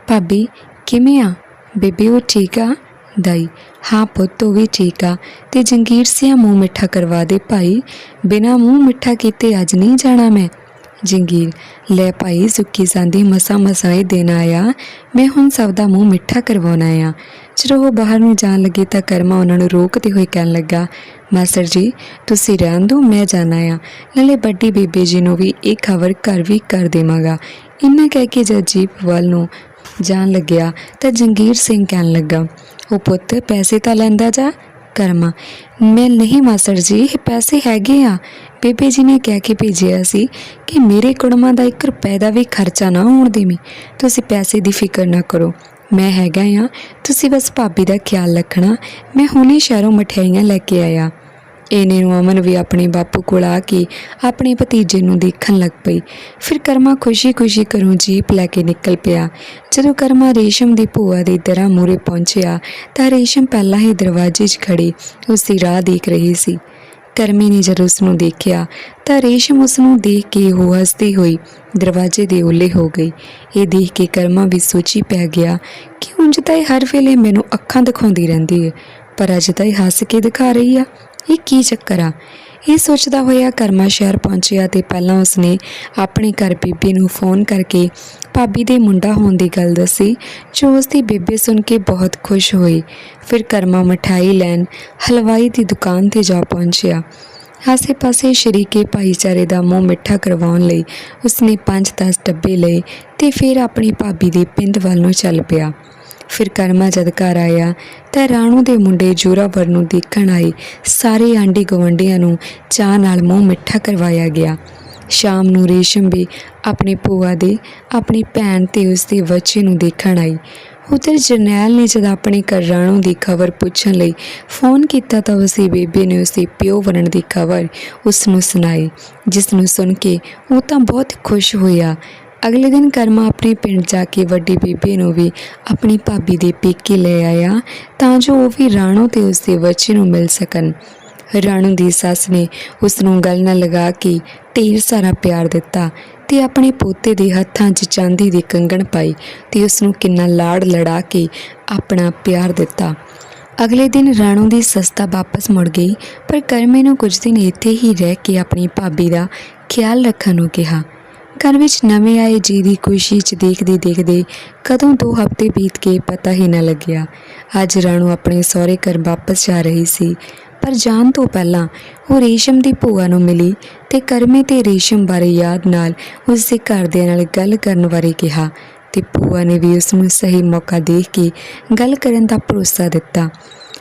ਭਾਬੀ, ਕਿਵੇਂ ਆ? ਬੇਬੀ, ਉਹ ਠੀਕ ਆ? ਦਾਈ, ਹਾਂ ਪੁੱਤ, ਉਹ ਵੀ ਠੀਕ ਆ। ਤੇ ਜੰਗੀਰ ਸਿਆ ਮੂੰਹ ਮਿੱਠਾ ਕਰਵਾ ਦੇ, ਭਾਈ। ਬਿਨਾ ਮੂੰਹ ਮਿੱਠਾ ਕੀਤੇ ਅੱਜ ਨਹੀਂ ਜਾਣਾ ਮੈਂ। ਜੰਗੀਰ, ਲੈ ਭਾਈ, ਸੁੱਕੀ ਸੰਦੀ ਮਸਾ ਮਸਾਏ ਦੇਣ ਆਇਆ। ਮੈਂ ਹੁਣ ਸਭ ਦਾ ਮੂੰਹ ਮਿੱਠਾ ਕਰਵਾਉਣਾ ਆ ਜਦੋਂ ਉਹ ਬਾਹਰ ਨੂੰ ਜਾਣ ਲੱਗੇ ਤਾਂ ਕਰਮਾ ਉਹਨਾਂ ਨੂੰ ਰੋਕਦੇ ਹੋਏ ਕਹਿਣ ਲੱਗਾ, ਮਾਸਟਰ ਜੀ, ਤੁਸੀਂ ਰਹਿਣ ਦਿਓ, ਮੈਂ ਜਾਣਾ ਆ ਨਾਲੇ ਵੱਡੀ ਬੀਬੀ ਜੀ ਨੂੰ ਵੀ ਇਹ ਖਬਰ ਘਰ ਵੀ ਕਰ ਦੇਵਾਂਗਾ। ਇੰਨਾ ਕਹਿ ਕੇ ਜਦ ਜੀਪ ਵੱਲ ਨੂੰ ਜਾਣ ਲੱਗਿਆ ਤਾਂ ਜੰਗੀਰ ਸਿੰਘ ਕਹਿਣ ਲੱਗਾ, ਉਹ ਪੁੱਤ, ਪੈਸੇ ਤਾਂ ਲੈਂਦਾ ਜਾ, ਕਰਮਾ। ਮੈਂ ਨਹੀਂ, ਮਾਸਟਰ ਜੀ, ਇਹ ਪੈਸੇ ਹੈਗੇ ਆ। ਬੇਬੇ ਜੀ ਨੇ ਕਹਿ ਕੇ ਭੇਜਿਆ ਸੀ ਕਿ ਮੇਰੇ ਕੁੜਮਾਂ ਦਾ ਇੱਕ ਰੁਪਏ ਦਾ ਵੀ ਖਰਚਾ ਨਾ ਹੋਣ ਦੇਵੀਂ। ਤੁਸੀਂ ਪੈਸੇ ਦੀ ਫਿਕਰ ਨਾ ਕਰੋ। ਮੈਂ ਹੈਗਾ ਆ। ਤੁਸੀਂ ਬਸ ਭਾਬੀ ਦਾ ਖਿਆਲ ਰੱਖਣਾ। ਮੈਂ ਹੁਣੇ ਸ਼ਹਿਰੋਂ ਮਠਿਆਈਆਂ ਲੈ ਕੇ ਆਇਆ। ਇਹਨੇ ਨੂੰ ਅਮਨ ਵੀ ਆਪਣੇ ਬਾਪੂ ਕੋਲ ਆ ਕੇ ਆਪਣੇ ਭਤੀਜੇ ਨੂੰ ਦੇਖਣ ਲੱਗ ਪਈ। ਫਿਰ ਕਰਮਾ ਖੁਸ਼ੀ-ਖੁਸ਼ੀ ਘਰੋਂ ਜੀਪ ਲੈ ਕੇ ਨਿਕਲ ਪਿਆ। ਜਦੋਂ ਕਰਮਾ ਰੇਸ਼ਮ ਦੀ ਭੂਆ ਦੇ ਦਰਾਂ ਮੂਰੇ ਪਹੁੰਚਿਆ ਤਾਂ ਰੇਸ਼ਮ ਪਹਿਲਾਂ ਹੀ ਦਰਵਾਜ਼ੇ 'ਚ ਖੜੀ ਉਸ ਦੀ ਰਾਹ ਦੇਖ ਰਹੀ ਸੀ। ਕਰਮੀ ਨੇ ਜਦੋਂ ਉਸ ਨੂੰ ਦੇਖਿਆ ਤਾਂ ਰੇਸ਼ਮ ਉਸ ਨੂੰ ਦੇਖ ਕੇ ਉਹ ਹੱਸਦੀ ਹੋਈ ਦਰਵਾਜ਼ੇ ਦੇ ਓਲੇ ਹੋ ਗਈ। ਇਹ ਦੇਖ ਕੇ ਕਰਮਾ ਵੀ ਸੋਚੀ ਪੈ ਗਿਆ ਕਿ ਉਂਝ ਤਾਂ ਇਹ ਹਰ ਵੇਲੇ ਮੈਨੂੰ ਅੱਖਾਂ ਦਿਖਾਉਂਦੀ ਰਹਿੰਦੀ ਹੈ ਪਰ ਅੱਜ ਤਾਂ ਇਹ ਹੱਸ ਕੇ ਦਿਖਾ ਰਹੀ ਆ। ਇਹ ਕੀ ਚੱਕਰ ਆ? ਇਹ ਸੋਚਦਾ ਹੋਇਆ ਕਰਮਾ ਸ਼ਹਿਰ ਪਹੁੰਚਿਆ ਤੇ ਪਹਿਲਾਂ ਉਸਨੇ ਆਪਣੇ ਘਰ ਬੀਬੀ ਨੂੰ ਫੋਨ ਕਰਕੇ ਭਾਬੀ ਦੇ ਮੁੰਡਾ ਹੋਣ ਦੀ ਗੱਲ ਦੱਸੀ, ਜੋ ਉਸਦੀ ਬੀਬੀ ਸੁਣ ਕੇ ਬਹੁਤ ਖੁਸ਼ ਹੋਈ। ਫਿਰ ਕਰਮਾ ਮਠਾਈ ਲੈਣ ਹਲਵਾਈ ਦੀ ਦੁਕਾਨ ਤੇ ਜਾ ਪਹੁੰਚਿਆ। ਆਸੇ-ਪਾਸੇ ਸ਼ਰੀਕੇ ਭਾਈਚਾਰੇ ਦਾ ਮੂੰਹ ਮਿੱਠਾ ਕਰਵਾਉਣ ਲਈ ਉਸਨੇ 5-10 ਡੱਬੇ ਲਏ ਤੇ ਫਿਰ ਆਪਣੀ ਭਾਬੀ ਦੇ ਪਿੰਡ ਵੱਲ ਨੂੰ ਚੱਲ ਪਿਆ। ਫਿਰ ਕਰਮਾ ਜਦ ਘਰ ਆਇਆ, ਤਾਂ ਰਾਣੂ ਦੇ ਮੁੰਡੇ ਜੋਰਾਵਰ ਨੂੰ ਦੇਖਣ ਆਏ। ਸਾਰੇ ਆਂਢੀ ਗਵੰਡੀਆਂ ਨੂੰ ਚਾਹ ਨਾਲ ਮੂੰਹ ਮਿੱਠਾ ਕਰਵਾਇਆ ਗਿਆ। ਸ਼ਾਮ ਨੂੰ ਰੇਸ਼ਮ ਵੀ ਆਪਣੀ ਭੂਆ ਦੇ, ਆਪਣੀ ਭੈਣ ਤੇ ਉਸ ਦੇ ਬੱਚੇ ਨੂੰ ਦੇਖਣ ਆਈ। ਉਧਰ ਜਰਨੈਲ ਨੇ ਜਦ ਆਪਣੇ ਘਰ ਰਾਣੂ ਦੀ ਖਬਰ ਪੁੱਛਣ ਲਈ ਫੋਨ ਕੀਤਾ ਤਾਂ ਉਸਦੀ ਬੇਬੇ ਨੇ ਉਸਦੇ ਪਿਓ ਵਰਨ ਦੀ ਖਬਰ ਉਸ ਨੂੰ ਸੁਣਾਈ, ਜਿਸ ਨੂੰ ਸੁਣ ਕੇ ਉਹ ਤਾਂ ਬਹੁਤ ਖੁਸ਼ ਹੋਇਆ। ਅਗਲੇ ਦਿਨ ਕਰਮਾ ਆਪਣੇ ਪਿੰਡ ਜਾ ਕੇ ਵੱਡੀ ਬੀਬੀ ਨੂੰ ਵੀ ਆਪਣੀ ਭਾਬੀ ਦੇ ਪੇਕੇ ਲੈ ਆਇਆ ਤਾਂ ਜੋ ਉਹ ਵੀ ਰਾਣੋ ਤੇ ਉਸਦੇ ਬੱਚੇ ਨੂੰ ਮਿਲ ਸਕਣ। ਰਾਣੋ ਦੀ ਸੱਸ ਨੇ ਉਸ ਨੂੰ ਗਲ ਨਾਲ ਲਗਾ ਕੇ ਢੇਰ ਸਾਰਾ ਪਿਆਰ ਦਿੱਤਾ ਤੇ ਆਪਣੇ ਪੋਤੇ ਦੇ ਹੱਥਾਂ 'ਚ ਚਾਂਦੀ ਦੀ ਕੰਗਣ ਪਾਈ ਤੇ ਉਸ ਨੂੰ ਕਿੰਨਾ ਲਾੜ ਲੜਾ ਕੇ ਆਪਣਾ ਪਿਆਰ ਦਿੱਤਾ। ਅਗਲੇ ਦਿਨ ਰਾਣੋ ਦੀ ਸਸਤਾ ਵਾਪਸ ਮੁੜ ਗਈ, ਪਰ ਕਰਮੇ ਨੂੰ ਕੁਝ ਦਿਨ ਇੱਥੇ ਹੀ ਰਹਿ ਕੇ ਆਪਣੀ ਭਾਬੀ ਦਾ ਖਿਆਲ ਰੱਖਣ ਨੂੰ ਕਿਹਾ। ਘਰ ਵਿੱਚ ਨਵੇਂ ਆਏ ਜੀ ਦੀ ਖੁਸ਼ੀ 'ਚ ਦੇਖਦੇ ਦੇਖਦੇ ਕਦੋਂ ਦੋ ਹਫ਼ਤੇ ਬੀਤ ਕੇ ਪਤਾ ਹੀ ਨਾ ਲੱਗਿਆ। ਅੱਜ ਰਾਣੂ ਆਪਣੇ ਸਹੁਰੇ ਘਰ ਵਾਪਸ ਜਾ ਰਹੀ ਸੀ, ਪਰ ਜਾਣ ਤੋਂ ਪਹਿਲਾਂ ਉਹ ਰੇਸ਼ਮ ਦੀ ਭੂਆ ਨੂੰ ਮਿਲੀ ਤੇ ਕਰਮੇ ਤੇ ਰੇਸ਼ਮ ਬਾਰੇ ਯਾਦ ਨਾਲ ਉਸ ਦੇ ਘਰਦਿਆਂ ਨਾਲ ਗੱਲ ਕਰਨ ਬਾਰੇ ਕਿਹਾ ਤੇ ਭੂਆ ਨੇ ਵੀ ਉਸ ਨੂੰ ਸਹੀ ਮੌਕਾ ਦੇਖ ਕੇ ਗੱਲ ਕਰਨ ਦਾ ਭਰੋਸਾ ਦਿੱਤਾ।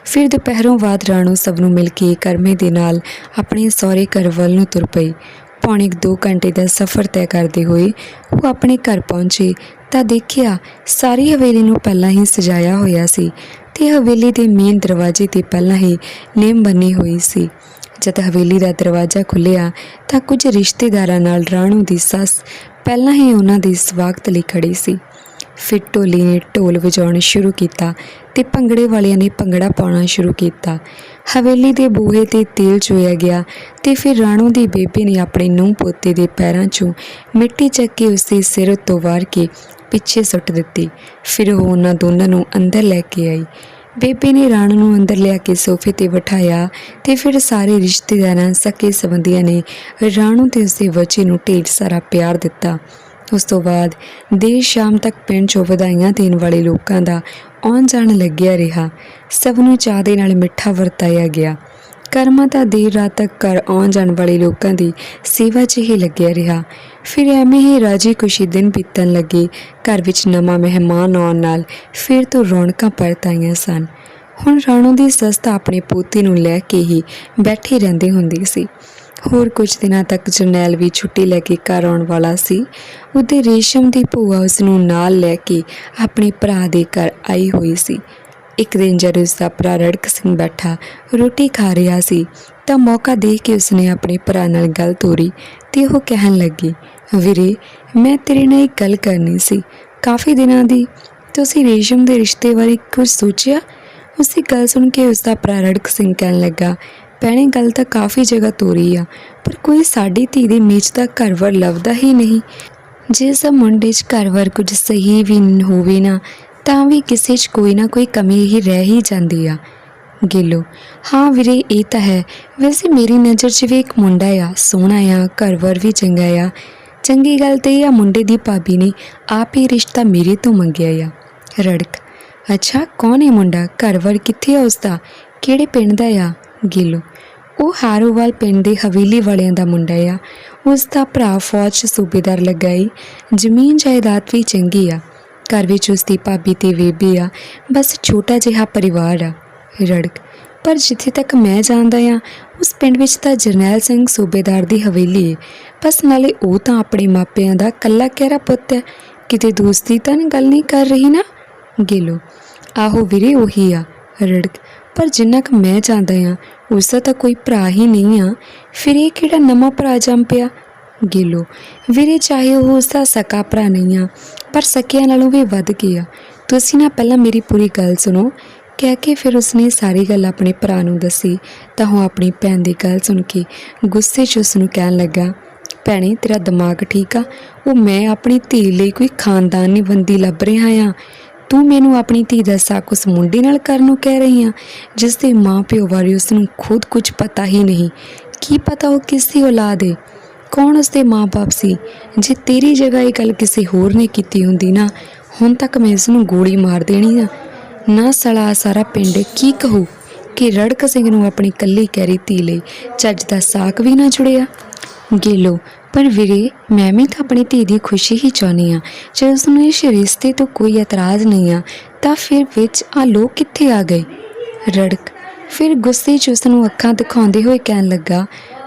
ਫਿਰ ਦੁਪਹਿਰੋਂ ਬਾਅਦ ਰਾਣੋ ਸਭ ਨੂੰ ਮਿਲ ਕੇ ਕਰਮੇ ਦੇ ਨਾਲ ਆਪਣੇ ਸਹੁਰੇ ਘਰ ਵੱਲ ਨੂੰ ਤੁਰ ਪਈ। ਪੌਣੇ 2 ਘੰਟੇ ਦਾ ਸਫ਼ਰ ਤੈਅ ਕਰਦੇ ਹੋਏ ਉਹ ਆਪਣੇ ਘਰ ਪਹੁੰਚੇ ਤਾਂ ਦੇਖਿਆ ਸਾਰੀ ਹਵੇਲੀ ਨੂੰ ਪਹਿਲਾਂ ਹੀ ਸਜਾਇਆ ਹੋਇਆ ਸੀ ਤੇ ਹਵੇਲੀ ਦੇ ਮੇਨ ਦਰਵਾਜ਼ੇ ਤੇ ਪਹਿਲਾਂ ਹੀ ਨੇਮ ਬਣੀ ਹੋਈ ਸੀ। ਜਦ ਹਵੇਲੀ ਦਾ ਦਰਵਾਜ਼ਾ ਖੁੱਲਿਆ ਤਾਂ ਕੁਝ ਰਿਸ਼ਤੇਦਾਰਾਂ ਨਾਲ ਰਾਣੂ ਦੀ ਸੱਸ ਪਹਿਲਾਂ ਹੀ ਉਹਨਾਂ ਦੇ ਸਵਾਗਤ ਲਈ ਖੜੀ ਸੀ। ਫਿਰ ਢੋਲੀ ਨੇ ਢੋਲ ਵਜਾਉਣਾ ਸ਼ੁਰੂ ਕੀਤਾ ਤੇ ਭੰਗੜੇ ਵਾਲਿਆਂ ਨੇ ਭੰਗੜਾ ਪਾਉਣਾ ਸ਼ੁਰੂ ਕੀਤਾ। ਹਵੇਲੀ ਦੇ ਬੂਹੇ ਤੇ ਤੇਲ ਚੋਇਆ ਗਿਆ ਤੇ ਫਿਰ ਰਾਣੋ ਦੀ ਬੇਬੇ ਨੇ ਆਪਣੇ ਨੂੰਹ ਪੋਤੇ ਦੇ ਪੈਰਾਂ 'ਚੋਂ ਮਿੱਟੀ ਚੱਕ ਕੇ ਉਸਦੇ ਸਿਰ ਉੱਤੋਂ ਵਾਰ ਕੇ ਪਿੱਛੇ ਸੁੱਟ ਦਿੱਤੀ। ਫਿਰ ਉਹ ਉਹਨਾਂ ਦੋਨਾਂ ਨੂੰ ਅੰਦਰ ਲੈ ਕੇ ਆਈ। ਬੇਬੇ ਨੇ ਰਾਣੋ ਨੂੰ ਅੰਦਰ ਲਿਆ ਕੇ ਸੋਫੇ ਤੇ ਬਿਠਾਇਆ ਤੇ ਫਿਰ ਸਾਰੇ ਰਿਸ਼ਤੇਦਾਰਾਂ, ਸਕੇ ਸੰਬੰਧੀਆਂ ਨੇ ਰਾਣੋ ਤੇ ਉਸਦੇ ਬੱਚੇ ਨੂੰ ਢੇਰ ਸਾਰਾ ਪਿਆਰ ਦਿੱਤਾ। ਉਸ ਤੋਂ ਬਾਅਦ ਦੇਰ ਸ਼ਾਮ ਤੱਕ ਪਿੰਡ 'ਚੋਂ ਵਧਾਈਆਂ ਦੇਣ ਵਾਲੇ ਲੋਕਾਂ ਦਾ ਆਉਣ ਜਾਣ ਲੱਗਿਆ ਰਿਹਾ। ਸਭ ਨੂੰ ਚਾਹ ਦੇ ਨਾਲ ਮਿੱਠਾ ਵਰਤਾਇਆ ਗਿਆ। ਕਰਮਾਂ ਤਾਂ ਦੇਰ ਰਾਤ ਤੱਕ ਘਰ ਆਉਣ ਜਾਣ ਵਾਲੇ ਲੋਕਾਂ ਦੀ ਸੇਵਾ 'ਚ ਹੀ ਲੱਗਿਆ ਰਿਹਾ। ਫਿਰ ਐਵੇਂ ਹੀ ਰਾਜੀ ਖੁਸ਼ੀ ਦਿਨ ਬੀਤਣ ਲੱਗੇ। ਘਰ ਵਿੱਚ ਨਵਾਂ ਮਹਿਮਾਨ ਆਉਣ ਨਾਲ ਫਿਰ ਤੋਂ ਰੌਣਕਾਂ ਪਰਤ ਆਈਆਂ ਸਨ। ਹੁਣ ਰਾਣੋ ਦੀ ਸੱਸ ਤਾਂ ਆਪਣੇ ਪੋਤੀ ਨੂੰ ਲੈ ਕੇ ਹੀ ਬੈਠੀ ਰਹਿੰਦੀ ਹੁੰਦੀ ਸੀ। ਹੋਰ ਕੁਝ ਦਿਨਾਂ ਤੱਕ ਜਰਨੈਲ ਵੀ ਛੁੱਟੀ ਲੈ ਕੇ ਘਰ ਆਉਣ ਵਾਲਾ ਸੀ। ਉਹਦੇ ਰੇਸ਼ਮ ਦੀ ਭੂਆ ਉਸ ਨੂੰ ਨਾਲ ਲੈ ਕੇ ਆਪਣੇ ਭਰਾ ਦੇ ਘਰ ਆਈ ਹੋਈ ਸੀ। ਇੱਕ ਦਿਨ ਜਦ ਉਸ ਦਾ ਭਰਾ ਰੜਕ ਸਿੰਘ ਬੈਠਾ ਰੋਟੀ ਖਾ ਰਿਹਾ ਸੀ, ਤਾਂ ਮੌਕਾ ਦੇ ਕੇ ਉਸਨੇ ਆਪਣੇ ਭਰਾ ਨਾਲ ਗੱਲ ਤੋਰੀ ਤੇ ਉਹ ਕਹਿਣ ਲੱਗੀ, ਵੀਰੇ, ਮੈਂ ਤੇਰੇ ਨਾਲ ਇੱਕ ਗੱਲ ਕਰਨੀ ਸੀ। ਕਾਫੀ ਦਿਨਾਂ ਦੀ। ਤੁਸੀਂ ਰੇਸ਼ਮ ਦੇ ਰਿਸ਼ਤੇ ਬਾਰੇ ਕੁਝ ਸੋਚਿਆ? ਉਸਦੀ ਗੱਲ ਸੁਣ ਕੇ ਉਸ ਦਾ ਭਰਾ ਰੜਕ ਸਿੰਘ ਕਹਿਣ ਲੱਗਾ ਭੈਣੇ, ਗੱਲ ਤਾਂ ਕਾਫੀ ਜਗ੍ਹਾ ਤੋਰੀ ਆ, ਪਰ ਕੋਈ ਸਾਡੀ ਧੀ ਦੇ ਮੇਚ ਦਾ ਘਰ-ਵਰ ਲੱਭਦਾ ਹੀ ਨਹੀਂ। ਜੇ ਸਭ ਮੁੰਡੇ 'ਚ ਘਰ-ਵਰ ਕੁਝ ਸਹੀ ਵੀ ਹੋਵੇ ਨਾ, ਤਾਂ ਵੀ ਕਿਸੇ 'ਚ ਕੋਈ ਨਾ ਕੋਈ ਕਮੀ ਹੀ ਰਹਿ ਹੀ ਜਾਂਦੀ ਆ। ਗਿੱਲੋ, ਹਾਂ ਵੀਰੇ, ਇਹ ਤਾਂ ਹੈ। ਵੈਸੇ ਮੇਰੀ ਨਜ਼ਰ 'ਚ ਵੀ ਇੱਕ ਮੁੰਡਾ ਆ, ਸੋਹਣਾ ਆ ਘਰ-ਵਰ ਵੀ ਚੰਗਾ ਆ। ਚੰਗੀ ਗੱਲ ਤੇ ਇਹ ਆ, ਮੁੰਡੇ ਦੀ ਭਾਬੀ ਨੇ ਆਪ ਹੀ ਰਿਸ਼ਤਾ ਮੇਰੇ ਤੋਂ ਮੰਗਿਆ ਆ। ਰੜਕ, ਅੱਛਾ, ਕੌਣ ਹੈ ਮੁੰਡਾ? ਘਰ-ਵਰ ਕਿੱਥੇ ਆ ਉਸਦਾ? ਕਿਹੜੇ ਪਿੰਡ ਦਾ ਆ? ਗਿੱਲੋ। ਉਹ ਹਾਰੋਵਾਲ ਪਿੰਡ ਦੇ ਹਵੇਲੀ ਵਾਲਿਆਂ ਦਾ ਮੁੰਡਾ ਆ। ਉਸ ਦਾ ਭਰਾ ਫੌਜ 'ਚ ਸੂਬੇਦਾਰ ਲਗਾਈ। ਜ਼ਮੀਨ ਜਾਇਦਾਦ ਵੀ ਚੰਗੀ ਆ। ਘਰ ਵਿੱਚ ਉਸ ਦੀ ਭਾਬੀ ਤੇ ਬੇਬੇ ਆ। ਬਸ ਛੋਟਾ ਜਿਹਾ ਪਰਿਵਾਰ ਆ। ਰੜਕ। ਪਰ ਜਿੱਥੇ ਤੱਕ ਮੈਂ ਜਾਣਦਾ ਆ, ਉਸ ਪਿੰਡ ਵਿੱਚ ਤਾਂ ਜਰਨੈਲ ਸਿੰਘ ਸੂਬੇਦਾਰ ਦੀ ਹਵੇਲੀ ਹੈ ਬਸ ਨਾਲੇ ਉਹ ਤਾਂ ਆਪਣੇ ਮਾਪਿਆਂ ਦਾ ਕੱਲਾ ਕਹਿਰਾ ਪੁੱਤ ਹੈ ਕਿਤੇ ਦੋਸਤੀ ਤਾਂ ਗੱਲ ਨਹੀਂ ਕਰ ਰਹੀ ਨਾ? ਗੇਲੋ। ਆਹੋ ਵੀਰੇ, ਉਹੀ ਆ। ਰੜਕ। ਪਰ ਜਿੰਨਾ ਕੁ ਮੈਂ ਜਾਣਦਾ ਹਾਂ ਉਸ ਦਾ ਤਾਂ ਕੋਈ ਭਰਾ ਹੀ ਨਹੀਂ ਆ। ਫਿਰ ਇਹ ਕਿਹੜਾ ਨਵਾਂ ਭਰਾ ਜੰਮ ਪਿਆ ਗੇਲੋ, ਵੀਰੇ ਚਾਹੇ ਉਹ ਉਸ ਦਾ ਸਕਾ ਭਰਾ ਨਹੀਂ ਆ, ਪਰ ਸਕਿਆਂ ਨਾਲੋਂ ਵੀ ਵੱਧ ਗਿਆ। ਤੁਸੀਂ ਨਾ ਪਹਿਲਾਂ ਮੇਰੀ ਪੂਰੀ ਗੱਲ ਸੁਣੋ। ਕਹਿ ਕੇ ਫਿਰ ਉਸਨੇ ਸਾਰੀ ਗੱਲ ਆਪਣੇ ਭਰਾ ਨੂੰ ਦੱਸੀ, ਤਾਂ ਉਹ ਆਪਣੀ ਭੈਣ ਦੀ ਗੱਲ ਸੁਣ ਕੇ ਗੁੱਸੇ 'ਚ ਉਸ ਨੂੰ ਕਹਿਣ ਲੱਗਾ, ਭੈਣੇ, ਤੇਰਾ ਦਿਮਾਗ ਠੀਕ ਆ? ਉਹ ਮੈਂ ਆਪਣੀ ਧੀ ਲਈ ਕੋਈ ਖਾਨਦਾਨੀ ਬੰਦੀ ਲੱਭ ਰਿਹਾ ਆ। ਤੂੰ ਮੈਨੂੰ ਆਪਣੀ ਧੀ ਦਾ ਸਾਕ ਉਸ ਮੁੰਡੇ ਨਾਲ ਕਰਨ ਨੂੰ ਕਹਿ ਰਹੀ ਆ, ਜਿਸ ਦੇ ਮਾਂ ਪਿਓ ਬਾਰੇ ਉਸ ਨੂੰ ਖੁਦ ਕੁਝ ਪਤਾ ਹੀ ਨਹੀਂ। ਕੀ ਪਤਾ ਉਹ ਕਿਸ ਦੀ ਔਲਾਦ ਹੈ ਕੌਣ ਉਸ ਦੇ ਮਾਂ-ਬਾਪ ਸੀ? ਜੇ ਤੇਰੀ ਜਗ੍ਹਾ ਇਹ ਗੱਲ ਕਿਸੇ ਹੋਰ ਨੇ ਕੀਤੀ ਹੁੰਦੀ ਨਾ, ਹੁਣ ਤੱਕ ਮੈਂ ਇਸ ਨੂੰ ਗੋਲੀ ਮਾਰ ਦੇਣੀ ਆ। ਨਾ ਸਲਾ ਸਾਰਾ ਪਿੰਡ ਕੀ ਕਹੂ ਕਿ ਰੜਕ ਸਿੰਘ ਨੂੰ ਆਪਣੀ ਕੱਲੀ ਕੈਰੀ ਧੀ ਲਈ ਚੱਜ ਦਾ ਸਾਕ ਵੀ ਨਾ ਜੁੜਿਆ? ਗੇਲੋ ਪਰ ਵੀਰੇ, ਮੈਂ ਵੀ ਤਾਂ ਆਪਣੀ ਧੀ ਦੀ ਖੁਸ਼ੀ ਹੀ ਚਾਹੁੰਦੀ ਆ ਜੇ ਉਸ ਨੂੰ ਇਸ ਰਿਸ਼ਤੇ ਤੋਂ ਕੋਈ ਇਤਰਾਜ਼ ਨਹੀਂ ਆ, ਤਾਂ ਫਿਰ ਵਿੱਚ ਆ ਲੋਕ ਕਿੱਥੇ ਆ ਗਏ? ਰੜਕ, ਫਿਰ ਗੁੱਸੇ 'ਚ ਉਸ ਨੂੰ ਅੱਖਾਂ ਦਿਖਾਉਂਦੇ ਹੋਏ ਕਹਿਣ ਲੱਗਾ,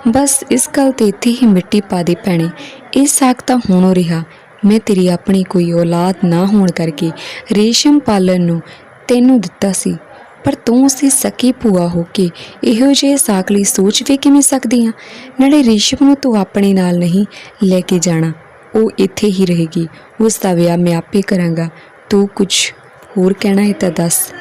ਬਸ ਇਸ ਗੱਲ ਤੇ ਇੱਥੇ ਹੀ ਮਿੱਟੀ ਪਾ ਦੇ ਪੈਣੀ ਇਹ ਸਾਕ ਤਾਂ ਹੋਣੋ ਰਿਹਾ। ਮੈਂ ਤੇਰੀ ਆਪਣੀ ਕੋਈ ਔਲਾਦ ਨਾ ਹੋਣ ਕਰਕੇ ਰੇਸ਼ਮ ਪਾਲਣ ਨੂੰ ਤੈਨੂੰ ਦਿੱਤਾ ਸੀ। ਪਰ ਤੂੰ ਉਸਦੀ ਸਕੀ ਭੂਆ ਹੋ ਕੇ ਇਹੋ ਜਿਹੇ ਸਾਕ ਲਈ ਸੋਚ ਵੀ ਕਿਵੇਂ ਸਕਦੀ ਆ? ਨਾਲੇ ਰੇਸ਼ਮ ਨੂੰ ਤੂੰ ਆਪਣੇ ਨਾਲ ਨਹੀਂ ਲੈ ਕੇ ਜਾਣਾ। ਉਹ ਇੱਥੇ ਹੀ ਰਹੇਗੀ। ਉਸ ਦਾ ਵਿਆਹ ਮੈਂ ਆਪੇ ਕਰਾਂਗਾ। ਤੂੰ ਕੁਝ ਹੋਰ ਕਹਿਣਾ ਹੈ ਤਾਂ ਦੱਸ।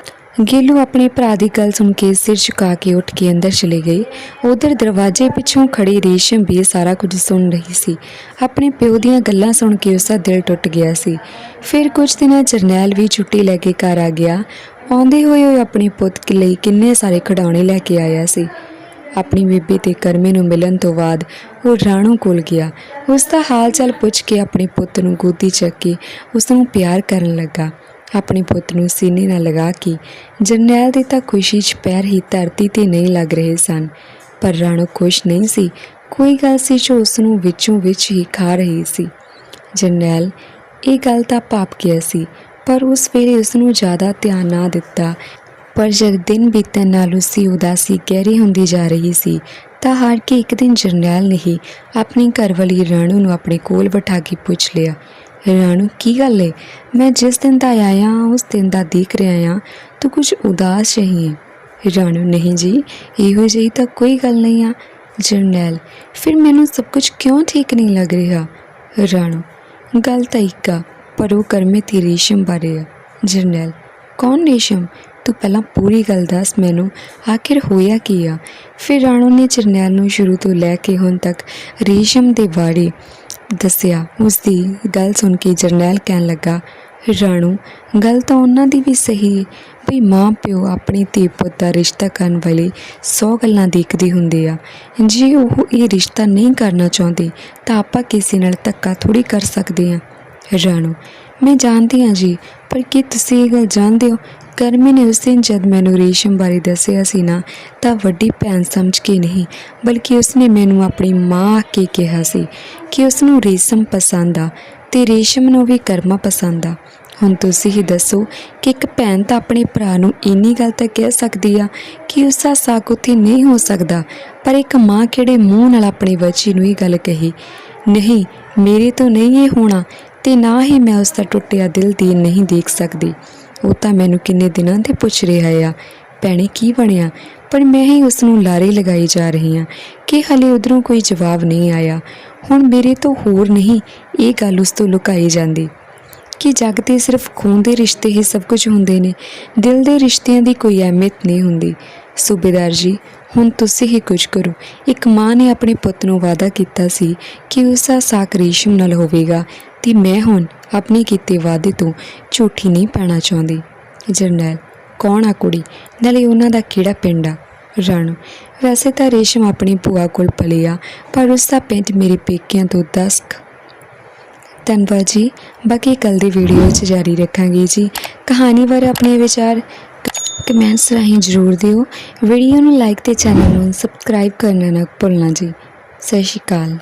ਗੇਲੂ ਆਪਣੇ ਭਰਾ ਦੀ ਗੱਲ ਸੁਣ ਕੇ ਸਿਰ ਝੁਕਾ ਕੇ ਉੱਠ ਕੇ ਅੰਦਰ ਚਲੇ ਗਈ ਉਧਰ ਦਰਵਾਜ਼ੇ ਪਿੱਛੋਂ ਖੜੀ ਰੇਸ਼ਮ ਵੀ ਇਹ ਸਾਰਾ ਕੁਝ ਸੁਣ ਰਹੀ ਸੀ। ਆਪਣੇ ਪਿਓ ਦੀਆਂ ਗੱਲਾਂ ਸੁਣ ਕੇ ਉਸਦਾ ਦਿਲ ਟੁੱਟ ਗਿਆ ਸੀ। ਫਿਰ ਕੁਝ ਦਿਨਾਂ ਜਰਨੈਲ ਵੀ ਛੁੱਟੀ ਲੈ ਕੇ ਘਰ ਆ ਗਿਆ। ਆਉਂਦੇ ਹੋਏ ਉਹ ਆਪਣੇ ਪੁੱਤ ਲਈ ਕਿੰਨੇ ਸਾਰੇ ਖਿਡੌਣੇ ਲੈ ਕੇ ਆਇਆ ਸੀ। ਆਪਣੀ ਬੀਬੀ ਤੇ ਕਰਮੇ ਨੂੰ ਮਿਲਣ ਤੋਂ ਬਾਅਦ ਉਹ ਰਾਣੋ ਕੋਲ ਗਿਆ। ਉਸ ਦਾ ਹਾਲ ਚਾਲ ਪੁੱਛ ਕੇ ਆਪਣੇ ਪੁੱਤ ਨੂੰ ਗੋਦੀ ਚੱਕ ਕੇ ਉਸ ਨੂੰ ਪਿਆਰ ਕਰਨ ਲੱਗਾ। ਆਪਣੇ ਪੁੱਤ ਨੂੰ ਸੀਨੇ ਨਾਲ ਲਗਾ ਕੇ ਜਰਨੈਲ ਦੇ ਤਾਂ ਖੁਸ਼ੀ 'ਚ ਪੈਰ ਹੀ ਧਰਤੀ ਤੇ ਨਹੀਂ ਲੱਗ ਰਹੇ ਸਨ। ਪਰ ਰਾਣੋ ਖੁਸ਼ ਨਹੀਂ ਸੀ। ਕੋਈ ਗੱਲ ਸੀ ਜੋ ਉਸ ਨੂੰ ਵਿੱਚੋਂ ਵਿੱਚ ਹੀ ਖਾ ਰਹੀ ਸੀ। ਜਰਨੈਲ, ਇਹ ਗੱਲ ਤਾਂ ਪਾਪ ਗਿਆ ਸੀ। ਪਰ ਉਸ ਵੇਲੇ ਉਸ ਨੂੰ ਜ਼ਿਆਦਾ ਧਿਆਨ ਨਾ ਦਿੱਤਾ। ਪਰ ਜਦ ਦਿਨ ਬੀਤਣ ਨਾਲ ਉਸਦੀ ਉਦਾਸੀ ਗਹਿਰੀ ਹੁੰਦੀ ਜਾ ਰਹੀ ਸੀ, ਤਾਂ ਹਾਰ ਕੇ ਇੱਕ ਦਿਨ ਜਰਨੈਲ ਨੇ ਹੀ ਆਪਣੀ ਘਰਵਾਲੀ ਰਾਣੂ ਨੂੰ ਆਪਣੇ ਕੋਲ ਬਿਠਾ ਕੇ ਪੁੱਛ ਲਿਆ, ਰਾਣੂ, ਕੀ ਗੱਲ ਏ? ਮੈਂ ਜਿਸ ਦਿਨ ਦਾ ਆਇਆ ਉਸ ਦਿਨ ਦਾ ਦੇਖ ਰਿਹਾ ਹਾਂ, ਤੂੰ ਕੁਝ ਉਦਾਸ ਰਹੀ ਹੈ ਰਾਣੂ, ਨਹੀਂ ਜੀ, ਇਹੋ ਜਿਹੀ ਤਾਂ ਕੋਈ ਗੱਲ ਨਹੀਂ ਆ। ਜਰਨੈਲ, ਫਿਰ ਮੈਨੂੰ ਸਭ ਕੁਝ ਕਿਉਂ ਠੀਕ ਨਹੀਂ ਲੱਗ ਰਿਹਾ? ਰਾਣੂ, ਗੱਲ ਤਾਂ ਇੱਕ ਆ ਪਰ ਉਹ ਕਰਮੇ ਤੇ ਰੇਸ਼ਮ ਬਾਰੇ ਆ। ਜਰਨੈਲ, ਕੌਣ ਰੇਸ਼ਮ ਤੂੰ ਪਹਿਲਾਂ ਪੂਰੀ ਗੱਲ ਦੱਸ ਮੈਨੂੰ। ਆਖਿਰ ਹੋਇਆ ਕੀ ਆ? ਫਿਰ ਰਾਣੂ ਨੇ ਜਰਨੈਲ ਨੂੰ ਸ਼ੁਰੂ ਤੋਂ ਲੈ ਕੇ ਹੁਣ ਤੱਕ ਰੇਸ਼ਮ ਦੇ ਬਾਰੇ ਦੱਸਿਆ। ਉਸ ਦੀ ਗੱਲ ਸੁਣ ਕੇ ਜਰਨੈਲ ਕਹਿਣ ਲੱਗਾ, ਰਾਣੂ, ਗੱਲ ਤਾਂ ਉਹਨਾਂ ਦੀ ਵੀ ਸਹੀ ਵੀ ਮਾਂ ਪਿਓ ਆਪਣੀ ਧੀ ਪੁੱਤ ਦਾ ਰਿਸ਼ਤਾ ਕਰਨ ਵਾਲੇ 100 ਗੱਲਾਂ ਦੇਖਦੇ ਹੁੰਦੇ ਆ। ਜੇ ਉਹ ਇਹ ਰਿਸ਼ਤਾ ਨਹੀਂ ਕਰਨਾ ਚਾਹੁੰਦੇ, ਤਾਂ ਆਪਾਂ ਕਿਸੇ ਨਾਲ ਧੱਕਾ ਥੋੜੀ ਕਰ ਸਕਦੇ ਆ। ਰਾਣੂ ਮੈਂ ਜਾਣਦੀ ਹਾਂ ਜੀ, ਪਰ ਕੀ ਤੁਸੀਂ ਇਹ ਗੱਲ ਜਾਣਦੇ ਹੋ? ਕਰਮੀ ਨੇ ਉਸ ਦਿਨ ਜਦ ਮੈਨੂੰ ਰੇਸ਼ਮ ਬਾਰੇ ਦੱਸਿਆ ਸੀ ਨਾ, ਤਾਂ ਵੱਡੀ ਭੈਣ ਸਮਝ ਕੇ ਨਹੀਂ, ਬਲਕਿ ਉਸਨੇ ਮੈਨੂੰ ਆਪਣੀ ਮਾਂ ਆਖ ਕੇ ਕਿਹਾ ਸੀ ਕਿ ਉਸ ਨੂੰ ਰੇਸ਼ਮ ਪਸੰਦ ਆ ਤੇ ਰੇਸ਼ਮ ਨੂੰ ਵੀ ਕਰਮਾ ਪਸੰਦ ਆ। ਹੁਣ ਤੁਸੀਂ ਹੀ ਦੱਸੋ ਕਿ ਇੱਕ ਭੈਣ ਤਾਂ ਆਪਣੇ ਭਰਾ ਨੂੰ ਇੰਨੀ ਗੱਲ ਤਾਂ ਕਹਿ ਸਕਦੀ ਆ ਕਿ ਉਸ ਦਾ ਸਾਕ ਉੱਥੇ ਨਹੀਂ ਹੋ ਸਕਦਾ, ਪਰ ਇੱਕ ਮਾਂ ਕਿਹੜੇ ਮੂੰਹ ਨਾਲ ਆਪਣੀ ਬੱਚੀ ਨੂੰ ਇਹ ਗੱਲ ਕਹੀ? ਨਹੀਂ, ਮੇਰੇ ਤੋਂ ਨਹੀਂ ਇਹ ਹੋਣਾ ਤੇ ਨਾ ਹੀ ਮੈਂ ਉਸ ਦਾ ਟੁੱਟਿਆ ਦਿਲ ਦੀ ਨਹੀਂ ਦੇਖ ਸਕਦੀ। ਉਹ ਤਾਂ ਮੈਨੂੰ ਕਿੰਨੇ ਦਿਨਾਂ 'ਤੇ ਪੁੱਛ ਰਿਹਾ ਆ, ਭੈਣੇ, ਕੀ ਬਣਿਆ? ਪਰ ਮੈਂ ਹੀ ਉਸ ਨੂੰ ਲਾਰੇ ਲਗਾਈ ਜਾ ਰਹੀ ਹਾਂ ਕਿ ਹਲੇ ਉਧਰੋਂ ਕੋਈ ਜਵਾਬ ਨਹੀਂ ਆਇਆ। ਹੁਣ ਮੇਰੇ ਤੋਂ ਹੋਰ ਨਹੀਂ, ਇਹ ਗੱਲ ਉਸ ਤੋਂ ਲੁਕਾਈ ਜਾਂਦੀ। ਕਿ ਜਗ ਤੇ ਸਿਰਫ ਖੂਨ ਦੇ ਰਿਸ਼ਤੇ ਹੀ ਸਭ ਕੁਝ ਹੁੰਦੇ ਨੇ, ਦਿਲ ਦੇ ਰਿਸ਼ਤਿਆਂ ਦੀ ਕੋਈ ਅਹਿਮੀਅਤ ਨਹੀਂ ਹੁੰਦੀ। ਸੂਬੇਦਾਰ ਜੀ, ਹੁਣ ਤੁਸੀਂ ਹੀ ਕੁਝ ਕਰੋ। ਇੱਕ ਮਾਂ ਨੇ ਆਪਣੇ ਪੁੱਤ ਨੂੰ ਵਾਅਦਾ ਕੀਤਾ ਸੀ ਕਿ ਉਸ ਦਾ ਸਾਕ ਰੇਸ਼ਮ ਨਾਲ ਹੋਵੇਗਾ ਤੇ ਮੈਂ ਹੁਣ ਆਪਣੇ ਕੀਤੇ ਵਾਅਦੇ ਤੋਂ ਝੂਠੀ ਨਹੀਂ ਪੈਣਾ ਚਾਹੁੰਦੀ। ਜਰਨੈਲ, ਕੌਣ ਆ ਕੁੜੀ? ਨਾਲੇ ਉਹਨਾਂ ਦਾ ਕਿਹੜਾ ਪਿੰਡ ਆ? ਰਾਣੂ, ਵੈਸੇ ਤਾਂ ਰੇਸ਼ਮ ਆਪਣੀ ਭੂਆ ਕੋਲ ਪਲੀ ਆ, ਪਰ ਉਸ ਦਾ ਪਿੰਡ ਮੇਰੇ ਪੇਕਿਆਂ ਤੋਂ 10 ਧੰਨਵਾਦ ਜੀ, ਬਾਕੀ ਕੱਲ ਦੀ ਵੀਡੀਓ 'ਚ ਜਾਰੀ ਰੱਖਾਂਗੇ ਜੀ। ਕਹਾਣੀ ਬਾਰੇ ਆਪਣੇ ਵਿਚਾਰ ਕਮੈਂਟਸ ਰਾਹੀਂ ਜ਼ਰੂਰ ਦਿਓ। ਵੀਡੀਓ ਨੂੰ ਲਾਈਕ ਤੇ ਚੈਨਲ ਨੂੰ ਸਬਸਕ੍ਰਾਈਬ ਕਰਨਾ ਨਾ ਭੁੱਲਣਾ ਜੀ। ਸਤਿ ਸ਼੍ਰੀ ਅਕਾਲ।